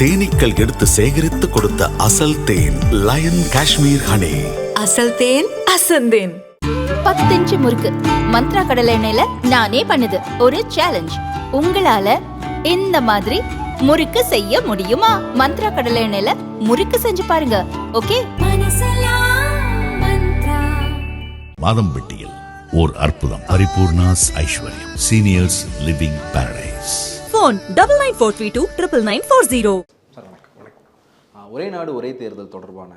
தேனீக்கள் எடுத்து சேகரித்து கொடுத்த அசல் தேன் லயன் காஷ்மீர் ஹனி அசல் தேன் அசந்தேன் பத்து இன்ச்சு முறுக்கு. மந்த்ரா கடலை எண்ணெயில நானே பண்ணுது. ஒரு சேலஞ்ச் உங்களால இந்த மாதிரி முறுக்கு செய்ய முடியுமா? மந்த்ரா கடலை எண்ணெயில முறுக்கு செஞ்சு பாருங்க. ஓகே? மாதம்பட்டியில் ஓர் அற்புதம். Paripoornas Aishwaryam. Seniors living paradise phone double nine four three two triple nine four zero sir வணக்கம் வணக்கம். ஆ, ஒரே நாடு ஒரே தேர்தல் தொடர்பான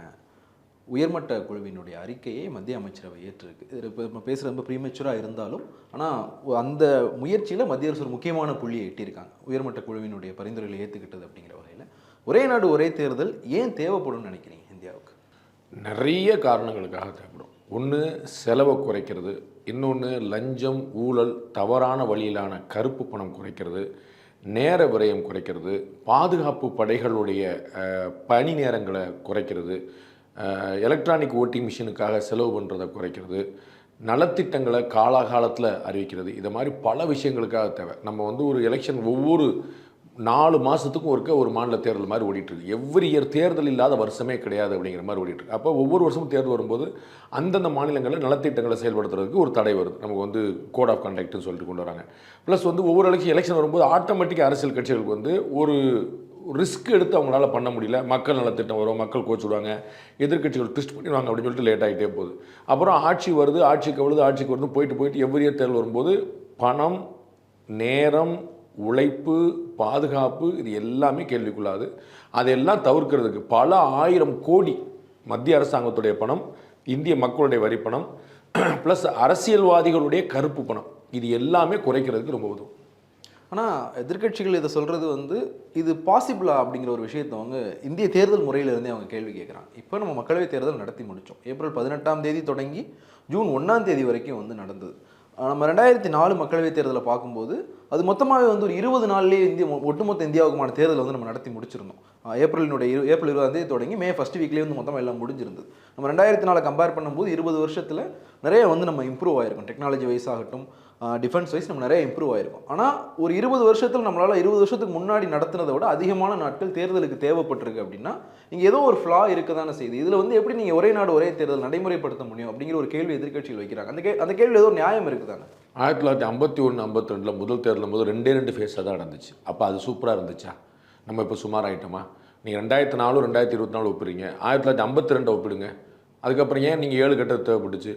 உயர்மட்ட குழுவினுடைய அறிக்கையை மத்திய அமைச்சரவை ஏற்றிருக்கு. இது இப்போ நம்ம பேசுகிறது ரொம்ப ப்ரீமெச்சுராக இருந்தாலும் ஆனால் அந்த முயற்சியில் மத்திய அரசு ஒரு முக்கியமான புள்ளியை எட்டியிருக்காங்க. உயர்மட்ட குழுவினுடைய பரிந்துரைகளை ஏற்றுக்கிட்டது அப்படிங்கிற வகையில். ஒரே நாடு ஒரே தேர்தல் ஏன் தேவைப்படும்னு நினைக்கிறீங்க இந்தியாவுக்கு? நிறைய காரணங்களுக்காக தேவைப்படும். ஒன்று செலவை குறைக்கிறது. இன்னொன்று லஞ்சம் ஊழல் தவறான வழியிலான கருப்பு பணம் குறைக்கிறது. நேர விரயம் குறைக்கிறது பாதுகாப்பு படைகளுடைய பணி நேரங்களை குறைக்கிறது எலக்ட்ரானிக் ஓட்டிங் மிஷினுக்காக செலவு பண்ணுறதை குறைக்கிறது நலத்திட்டங்களை காலாகாலத்தில் அறிவிக்கிறது. இது மாதிரி பல விஷயங்களுக்காக தேவை. நம்ம வந்து ஒரு எலெக்ஷன் ஒவ்வொரு நாலு மாதத்துக்கும் ஒருக்க ஒரு மாநில தேர்தல் மாதிரி ஓடிட்டுருக்கு. எவ்ரி இயர் தேர்தல் இல்லாத வருஷமே கிடையாது அப்படிங்கிற மாதிரி ஓடிட்டுருக்கு. அப்போ ஒவ்வொரு வருஷமும் தேர்தல் வரும்போது அந்தந்த மாநிலங்களில் நலத்திட்டங்களை செயல்படுத்துறதுக்கு ஒரு தடை வருது. நமக்கு வந்து கோட் ஆஃப் கண்டக்ட்னு சொல்லிட்டு கொண்டு வராங்க. ப்ளஸ் வந்து ஒவ்வொரு அளவுக்கு எலெக்ஷன் வரும்போது ஆட்டோமேட்டிக் அரசியல் கட்சிகளுக்கு வந்து ஒரு ரிஸ்க் எடுத்து அவங்களால பண்ண முடியல. மக்கள் நலத்திட்டம் வரும் மக்கள் கோச்சுடுவாங்க எதிர்க்கட்சிகள் ட்விஸ்ட் பண்ணிடுவாங்க அப்படின்னு சொல்லிட்டு லேட் ஆகிட்டே போகுது. அப்புறம் ஆட்சி வருது ஆட்சிக்கு வருது ஆட்சிக்கு வருது போயிட்டு போயிட்டு எவ்ரி இயர் தேர்தல் வரும்போது பணம் நேரம் உழைப்பு பாதுகாப்பு இது எல்லாமே கேள்விக்குள்ளாது அதையெல்லாம் தவிர்க்கிறதுக்கு பல ஆயிரம் கோடி மத்திய அரசாங்கத்துடைய பணம் இந்திய மக்களுடைய வரி பணம் ப்ளஸ் அரசியல்வாதிகளுடைய கருப்பு பணம். இது எல்லாமே குறைக்கிறதுக்கு ரொம்ப உதவும். ஆனால் எதிர்க்கட்சிகள் இதை சொல்கிறது வந்து இது பாசிபிளா அப்படிங்கிற ஒரு விஷயத்தை அவங்க இந்திய தேர்தல் முறையிலிருந்தே அவங்க கேள்வி கேட்குறாங்க. இப்போ நம்ம மக்களவைத் தேர்தல் நடத்தி முடித்தோம் ஏப்ரல் பதினெட்டாம் தேதி தொடங்கி ஜூன் ஒன்றாம் தேதி வரைக்கும் வந்து நடந்தது. நம்ம ரெண்டாயிரத்தி நாலு மக்களவைத் தேர்தலை பார்க்கும்போது அது மொத்தமாகவே வந்து ஒரு இருபது நாள்லேயே இந்திய ஒட்டுமொத்த இந்தியாவுக்குமான தேர்தல் வந்து நம்ம நடத்தி முடிச்சிருந்தோம். ஏப்ரலினுடைய இரு ஏப்ரல் இருபதாம் தேதி தொடங்கி மே ஃபஸ்ட் வீக்லேயே வந்து மொத்தமாக எல்லாம் முடிஞ்சிருந்தது. நம்ம ரெண்டாயிரத்தி நாலு கம்பேர் பண்ணும்போது இருபது வருஷத்தில் நிறைய வந்து நம்ம இம்ப்ரூவ் ஆகிருக்கும் டெக்னாலஜி வைஸ் ஆகட்டும் டிஃபென்ஸ் வைஸ் நம்ம நிறைய இம்ப்ரூவ் ஆயிருக்கும். ஆனால் ஒரு இருபது வருஷத்தில் நம்மளால் இருபது வருஷத்துக்கு முன்னாடி நடத்துனதை விட அதிகமான நாட்கள் தேர்தலுக்கு தேவைப்பட்டிருக்கு அப்படின்னா இங்கே ஏதோ ஒரு ஃப்ளா இருக்க தானே செய்யுது. இதில் வந்து எப்படி நீங்கள் ஒரே நாடு ஒரே தேர்தல் நடைமுறைப்படுத்த முடியும் அப்படிங்கிற ஒரு கேள்வி எதிர்க்கட்சிகள் வைக்கிறாங்க. அந்த கே அந்த கேள்வி ஏதோ நியாயம் இருக்குதானே? ஆயிரத்தி தொள்ளாயிரத்தி ஐம்பத்தி ஒன்று ஐம்பத்தி ரெண்டில் முதல் தேர்தலும் போது ரெண்டே ரெண்டு ஃபேஸாக தான் நடந்துச்சு. அப்போ அது சூப்பராக இருந்துச்சா? நம்ம இப்போ சுமார் ஆகிட்டோமா நீங்கள் ரெண்டாயிரத்தி நாலு ரெண்டாயிரத்தி இருபத்தி நாலு ஒப்பிடுங்க ஆயிரத்தி தொள்ளாயிரத்தி ஐம்பத்தி ரெண்டை ஒப்பிடுங்க. அதுக்கப்புறம் ஏன் நீங்கள் ஏழு கட்டம் தேவைப்பட்டுச்சு?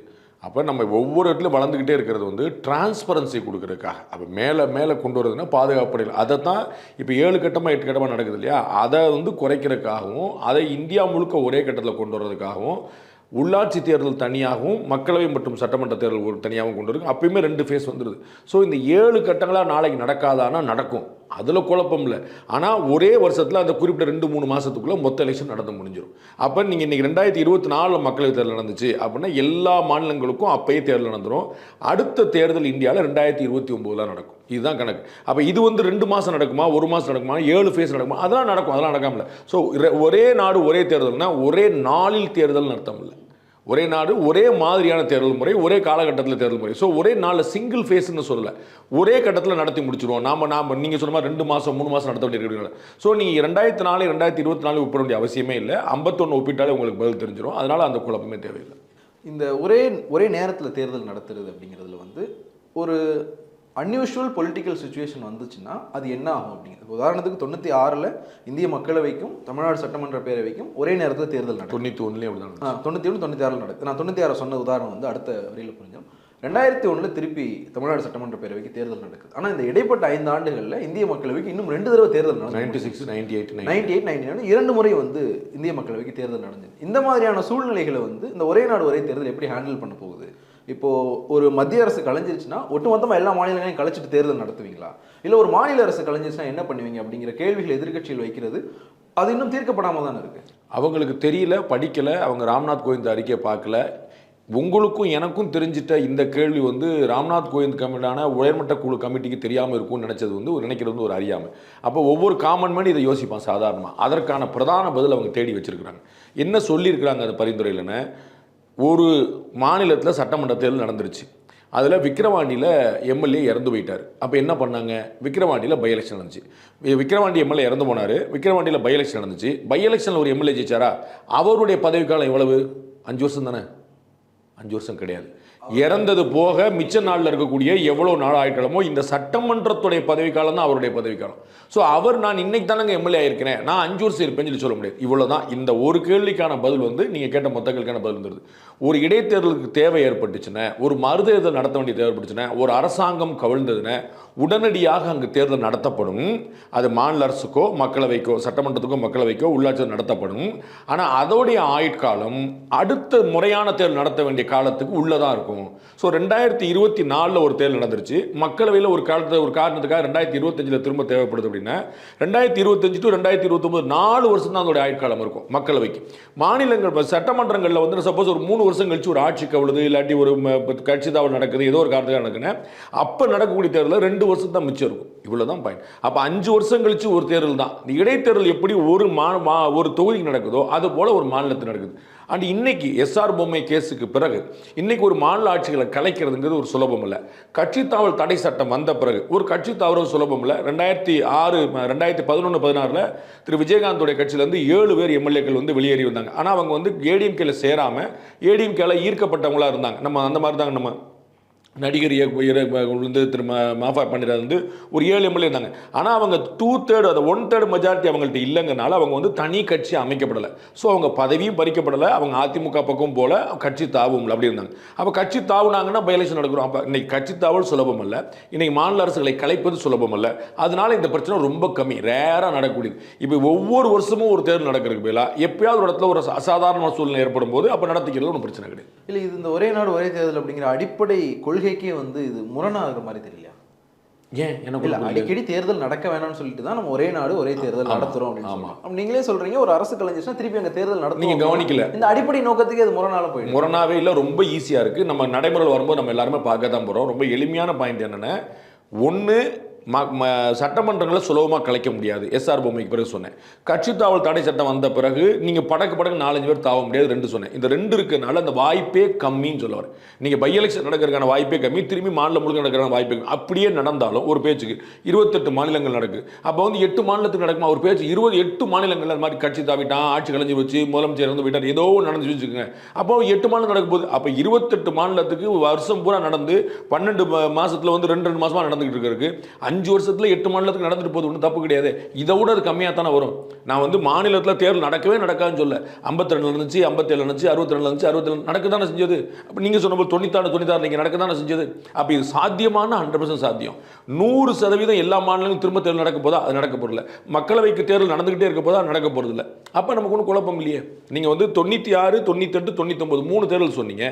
அப்போ நம்ம ஒவ்வொரு இடத்துலையும் வளர்ந்துக்கிட்டே இருக்கிறது வந்து டிரான்ஸ்பரன்சி கொடுக்குறதுக்காக. அப்போ மேலே மேலே கொண்டு வரதுன்னா பாதுகாப்பு அதை தான் இப்போ ஏழு கட்டமாக எட்டு கட்டமாக நடக்குது இல்லையா? அதை வந்து குறைக்கிறதுக்காகவும் அதை இந்தியா முழுக்க ஒரே கட்டத்தில் கொண்டு வர்றதுக்காகவும் உள்ளாட்சி தேர்தல் தனியாகவும் மக்களவை மற்றும் சட்டமன்ற தேர்தல் ஒரு தனியாகவும் கொண்டு வரும் அப்பயுமே ரெண்டு ஃபேஸ் வந்துடுது ஸோ இந்த ஏழு கட்டங்களாக நாளைக்கு நடக்காதானா நடக்கும். அதில் குழப்பம் இல்லை. ஆனால் ஒரே வருஷத்தில் அந்த குறிப்பிட்ட ரெண்டு மூணு மாதத்துக்குள்ளே மொத்த எலெக்ஷன் நடந்து முடிஞ்சிடும் அப்போ நீங்கள் இன்றைக்கி ரெண்டாயிரத்தி இருபத்தி நாலில் மக்களவை தேர்தல் நடந்துச்சு அப்படின்னா எல்லா மாநிலங்களுக்கும் அப்பயே தேர்தல் நடந்துடும் அடுத்த தேர்தல் இந்தியாவில் ரெண்டாயிரத்தி இருபத்தி ஒம்போதில் நடக்கும். இதுதான் கணக்கு. அப்போ இது வந்து ரெண்டு மாதம் நடக்குமா ஒரு மாதம் நடக்குமா ஏழு ஃபேஸ் நடக்குமா? அதெல்லாம் நடக்கும். அதெல்லாம் நடக்காமல் ஸோ ஒரே நாடு ஒரே தேர்தல்னால் ஒரே நாளில் தேர்தல் நடத்தமில்லை ஒரே நாடு ஒரே மாதிரியான தேர்தல் முறை ஒரே காலகட்டத்தில் தேர்தல் முறை. ஸோ ஒரே நாளில் சிங்கிள் ஃபேஸ்ன்னு சொல்லலை. ஒரே கட்டத்தில் நடத்தி முடிச்சிருவோம். நாம் நாம் நீங்கள் சொன்ன மாதிரி ரெண்டு மாதம் மூணு மாதம் நடத்த வேண்டிய ஸோ நீங்கள் ரெண்டாயிரத்தி நாலு ரெண்டாயிரத்தி இருபத்தி நாலு ஒப்பிட வேண்டிய அவசியமே இல்லை. ஐம்பத்தொன்று ஒப்பிட்டாலே உங்களுக்கு பதில் தெரிஞ்சிடும் அதனால் அந்த குழப்பமே தேவையில்லை. இந்த ஒரே ஒரே நேரத்தில் தேர்தல் நடத்துறது அப்படிங்கிறதுல வந்து ஒரு அன்யூஷுவல் பொலிட்டிக்கல் சுச்சுவேஷன் வந்துச்சுன்னா அது என்ன ஆகும் அப்படிங்கிறது. உதாரணத்துக்கு தொண்ணூற்றி ஆறில் இந்திய மக்களவைக்கும் தமிழ்நாடு சட்டமன்ற பேரவைக்கும் ஒரே நேரத்தில் தேர்தல் நடக்கும் தொண்ணூற்றி ஒன்றுலேயும் அப்படி தான் ஆ தொண்ணூற்றி ஒன்று தொண்ணூற்றி ஆறில் நடக்குது. நான் தொண்ணூற்றி ஆறு சொன்ன உதாரணம் வந்து அடுத்த வரியில் புரிஞ்சோம் ரெண்டாயிரத்தி ஒன்றில் திருப்பி தமிழ்நாடு சட்டமன்ற பேரவைக்கு தேர்தல் நடக்குது. ஆனால் இந்த இடைப்பட்ட ஐந்து ஆண்டுகளில் இந்திய மக்களவைக்கு இன்னும் ரெண்டு தடவை தேர்தல் நடந்து ninety six ninety eight ninety eight ninety nine இரண்டு முறை வந்து இந்திய மக்களவைக்கு தேர்தல் நடந்தது இந்த மாதிரியான சூழ்நிலைகளை வந்து இந்த ஒரே நாடு ஒரே தேர்தல் எப்படி ஹேண்டில் பண்ண போகுது? இப்போது ஒரு மத்திய அரசு கலைஞ்சிருச்சுன்னா ஒட்டுமொத்தமாக எல்லா மாநிலங்களையும் கலைச்சிட்டு தேர்தல் நடத்துவீங்களா? இல்லை ஒரு மாநில அரசு கலைஞ்சிருச்சுன்னா என்ன பண்ணுவீங்க அப்படிங்கிற கேள்விகள் எதிர்கட்சியில் வைக்கிறது அது இன்னும் தீர்க்கப்படாமல் தானே இருக்குது அவங்களுக்கு தெரியல படிக்கலை அவங்க ராம்நாத் கோவிந்த் அறிக்கையை பார்க்கல. உங்களுக்கும் எனக்கும் தெரிஞ்சிட்ட இந்த கேள்வி வந்து ராம்நாத் கோவிந்த் கமிட்டான உயர்மட்ட குழு கமிட்டிக்கு தெரியாமல் இருக்கும்னு நினச்சது வந்து ஒரு நினைக்கிறது வந்து ஒரு அறியாமல் அப்போ ஒவ்வொரு காமன் மேன் இதை யோசிப்பான் சாதாரணமாக அதற்கான பிரதான பதில் அவங்க தேடி வச்சுருக்கிறாங்க. என்ன சொல்லியிருக்கிறாங்க அந்த பரிந்துரையிலன்னு? ஒரு மாநிலத்தில் சட்டமன்ற தேர்தல் நடந்துருச்சு. அதில் விக்கிரவாண்டியில் எம்எல்ஏ இறந்து போயிட்டார். அப்போ என்ன பண்ணாங்க? விக்கிரவாண்டியில் பை எலெக்ஷன் நடந்துச்சு. விக்கிரவாண்டி எம்எல்ஏ இறந்து போனார். விக்கிரவாண்டியில் பை எலெக்ஷன் நடந்துச்சு. பை எலெக்ஷனில் ஒரு எம்எல்ஏ ஜெயிச்சாரா? அவருடைய பதவிக்காலம் எவ்வளவு? அஞ்சு வருஷம் தானே? அஞ்சு வருஷம் கிடையாது. இறந்தது போக மிச்ச நாளில் இருக்கக்கூடிய எவ்வளோ நாள் ஆயிட்டாலுமோ இந்த சட்டமன்றத்துடைய பதவிக்காலம் தான் அவருடைய பதவிக்காலம். ஸோ அவர் நான் இன்னைக்கு தானங்க எம்எல்ஏ ஆயிருக்கிறேன். நான் அஞ்சு வருஷம் இருப்பேன்னு சொல்லி சொல்ல முடியாது. இவ்வளோ தான் இந்த ஒரு கேள்விக்கான பதில் வந்து நீங்கள் கேட்ட மொத்த கேள்விக்கான பதில் வந்துடுது ஒரு இடைத்தேர்தலுக்கு தேவை ஏற்பட்டுச்சுன்னா ஒரு மறுதேர்தல் நடத்த வேண்டிய தேவை ஏற்பட்டுச்சுன்னா ஒரு அரசாங்கம் கவிழ்ந்ததுன்னா உடனடியாக அங்கு தேர்தல் நடத்தப்படும். அது மாநில அரசுக்கோ மக்களவைக்கோ சட்டமன்றத்துக்கோ மக்களவைக்கோ உள்ளாட்சி நடத்தப்படும். ஆனால் அதோடைய ஆயுட்காலம் அடுத்த முறையான தேர்தல் நடத்த வேண்டிய காலத்துக்கு உள்ளதாக இருக்கும். ஸோ ரெண்டாயிரத்தி இருபத்தி நாலில் ஒரு தேர்தல் நடந்துருச்சு. மக்களவையில் ஒரு காலத்தை ஒரு காரணத்துக்காக ரெண்டாயிரத்தி இருபத்தஞ்சில் திரும்ப தேவைப்படுது அப்படின்னா ரெண்டாயிரத்தி இருபத்தஞ்சு டு ரெண்டாயிரத்தி இருபத்தொம்பது நாலு வருஷம் தான் அதோட ஆயுட்காலம் இருக்கும் மக்களவைக்கு. மாநிலங்கள் சட்டமன்றங்களில் வந்து சப்போஸ் ஒரு மூணு வருஷம் கழிச்சு ஒரு ஆட்சி கவுளுது இல்லாட்டி ஒரு கட்சி தாவல் நடக்குது ஏதோ ஒரு காரணத்துக்காக நடக்குதுன்னா அப்போ நடக்கக்கூடிய தேர்தலில் ரெண்டு வருஷம் தான் மிச்சம் இருக்கும். இவ்வளோ தான் பாயிண்ட் அப்போ அஞ்சு வருஷம் கழிச்சு ஒரு தேர்தல் தான். இந்த இடைத்தேர்தல் எப்படி ஒரு மா மா- ஒரு தொகுதிக்கு நடக்குதோ அது போல ஒரு மாநிலத்தில் நடக்குது. அண்ட் இன்னைக்கு எஸ்ஆர் பொம்மை கேஸுக்கு பிறகு இன்னைக்கு ஒரு மாநில ஆட்சிகளை கலைக்கிறதுங்கிறது ஒரு சுலபம் இல்லை. கட்சி தாவல் தடை சட்டம் வந்த பிறகு ஒரு கட்சி தாவரம் சுலபம் இல்லை. ரெண்டாயிரத்தி ஆறு ரெண்டாயிரத்தி பதினொன்று பதினாறில் திரு விஜயகாந்தோடைய கட்சியிலேருந்து ஏழு பேர் எம்எல்ஏக்கள் வந்து வெளியேறி வந்தாங்க. ஆனால் அவங்க வந்து ஏடிஎம்கேல சேராமல் ஏடிஎம்கேல ஈர்க்கப்பட்டவங்களா இருந்தாங்க. நம்ம அந்த மாதிரி தாங்க நம்ம நடிகர் இயக்கு- வந்து திரு மாஃபா பண்டிதர் வந்து ஒரு ஏழு எம்எல்ஏ இருந்தாங்க. ஆனால் அவங்க டூ தேர்ட் அந்த ஒன் தேர்ட் மெஜாரிட்டி அவங்கள்ட்ட இல்லைங்கனால அவங்க வந்து தனி கட்சி அமைக்கப்படலை. ஸோ அவங்க பதவியும் பறிக்கப்படலை அவங்க அதிமுக பக்கம் போல கட்சி தாவும் அப்படி இருந்தாங்க. அப்போ கட்சி தாவுனாங்கன்னா பை எலெக்ஷன் நடக்கிறோம். அப்போ இன்றைக்கி கட்சி தாவல் சுலபம் அல்ல. இன்றைக்கி மாநில அரசுகளை கலைப்பது சுலபம் அல்ல. அதனால இந்த பிரச்சனை ரொம்ப கம்மி ரேராக நடக்கக்கூடியது. இப்போ ஒவ்வொரு வருஷமும் ஒரு தேர்தல் நடக்கிறதுக்கு பதிலாக எப்பயாவது ஒரு இடத்துல ஒரு அசாதாரண சூழ்நிலை ஏற்படும் போது அப்போ நடத்திக்கிறது ஒன்றும் பிரச்சனை கிடையாது. இல்லை இது இந்த ஒரே நாடு ஒரே தேர்தல் அப்படிங்கிற அடிப்படை கொள்கை கொள்கைக்கே வந்து இது முரணாகிற மாதிரி தெரியலையா? ஏன்? எனக்கு இல்ல. அடிக்கடி தேர்தல் நடக்க வேணாம்னு சொல்லிட்டு தான் நம்ம ஒரே நாடு ஒரே தேர்தல் நடத்துறோம் அப்படின்னு நீங்களே சொல்றீங்க ஒரு அரசு கலைஞர்னா திருப்பி அங்க தேர்தல் நடத்தும் நீங்க கவனிக்கல. இந்த அடிப்படை நோக்கத்துக்கு அது முரணால போயிடும் முரணாவே இல்லை ரொம்ப ஈஸியாக இருக்குது நம்ம நடைமுறையில் வரும்போது நம்ம எல்லாருமே பார்க்க தான் போகிறோம் ரொம்ப எளிமையான பாயிண்ட் என்னென்னா ஒன்று ம ம சட்டமன்றங்களை சுலபமாக கலைக்க முடியாது. எஸ்ஆர் பொம்மைக்கு பிறகு சொன்னேன். கட்சி தாவல் தடை சட்டம் வந்த பிறகு நீங்கள் படக்கு படக்கு நாலஞ்சு பேர் தாவ முடியாது ரெண்டு சொன்னேன். இந்த ரெண்டு இருக்கனால அந்த வாய்ப்பே கம்மின்னு சொல்லுவார். நீங்கள் பை எலெக்ஷன் நடக்கிறதுக்கான வாய்ப்பே கம்மி. திரும்பி மாநிலம் முழுக்க நடக்கிற வாய்ப்பே கம்மி. அப்படியே நடந்தாலும் ஒரு பேச்சுக்கு இருபத்தெட்டு மாநிலங்கள் நடக்குது அப்போ வந்து எட்டு மாநிலத்துக்கு நடக்குமா? ஒரு பேச்சு இருபது எட்டு மாநிலங்கள் அந்த மாதிரி கட்சி தாவிட்டான் ஆட்சி கலைஞ்சு வச்சு முதலமைச்சர் இறந்து போயிட்டார் ஏதோ நடந்து வச்சுக்கோங்க. அப்போ எட்டு மாநிலம் நடக்கும் போது அப்போ இருபத்தெட்டு மாநிலத்துக்கு வருஷம் பூரா நடந்து பன்னெண்டு மா- வந்து ரெண்டு ரெண்டு மாதமாக நடந்துகிட்டு இருக்கு அஞ்சு வருஷத்தில் எட்டு மாநிலத்துக்கு நடந்துட்டு போகுது ஒன்றும் தப்பு கிடையாது. இதை விட அது கம்மியாக தானே வரும். நான் வந்து மாநிலத்தில் தேர்தல் நடக்கவே நடக்காதுன்னு சொல்ல. ஐம்பத்தி ரெண்டு இருந்துச்சு ஐம்பத்தேழு இருந்துச்சு அறுபத்தி ரெண்டு இருந்துச்சு அறுபத்தி ரெண்டு நடக்க தானே செஞ்சது. அப்போ நீங்கள் சொன்ன போது தொண்ணூத்தாறு தொண்ணூத்தாறு நீங்கள் நடக்க தானே செஞ்சது. அப்போ இது சாத்தியமான ஹண்ட்ரட் பர்சன்ட் சாத்தியம். நூறு சதவீதம் எல்லா மாநிலங்களும் திரும்ப தேர்தல் நடக்க போதா? அது நடக்க போகிறதில்ல மக்களவைக்கு தேர்தல் நடந்துகிட்டே இருக்க போதா? நடக்க போகிறதில்ல அப்போ நமக்கு ஒன்றும் குழப்பம் இல்லையே. நீங்கள் வந்து தொண்ணூற்றி ஆறு தொண்ணூத்தெட்டு தொண்ணூத்தொம்பது மூணு தேர்தல் சொன்னீங்க.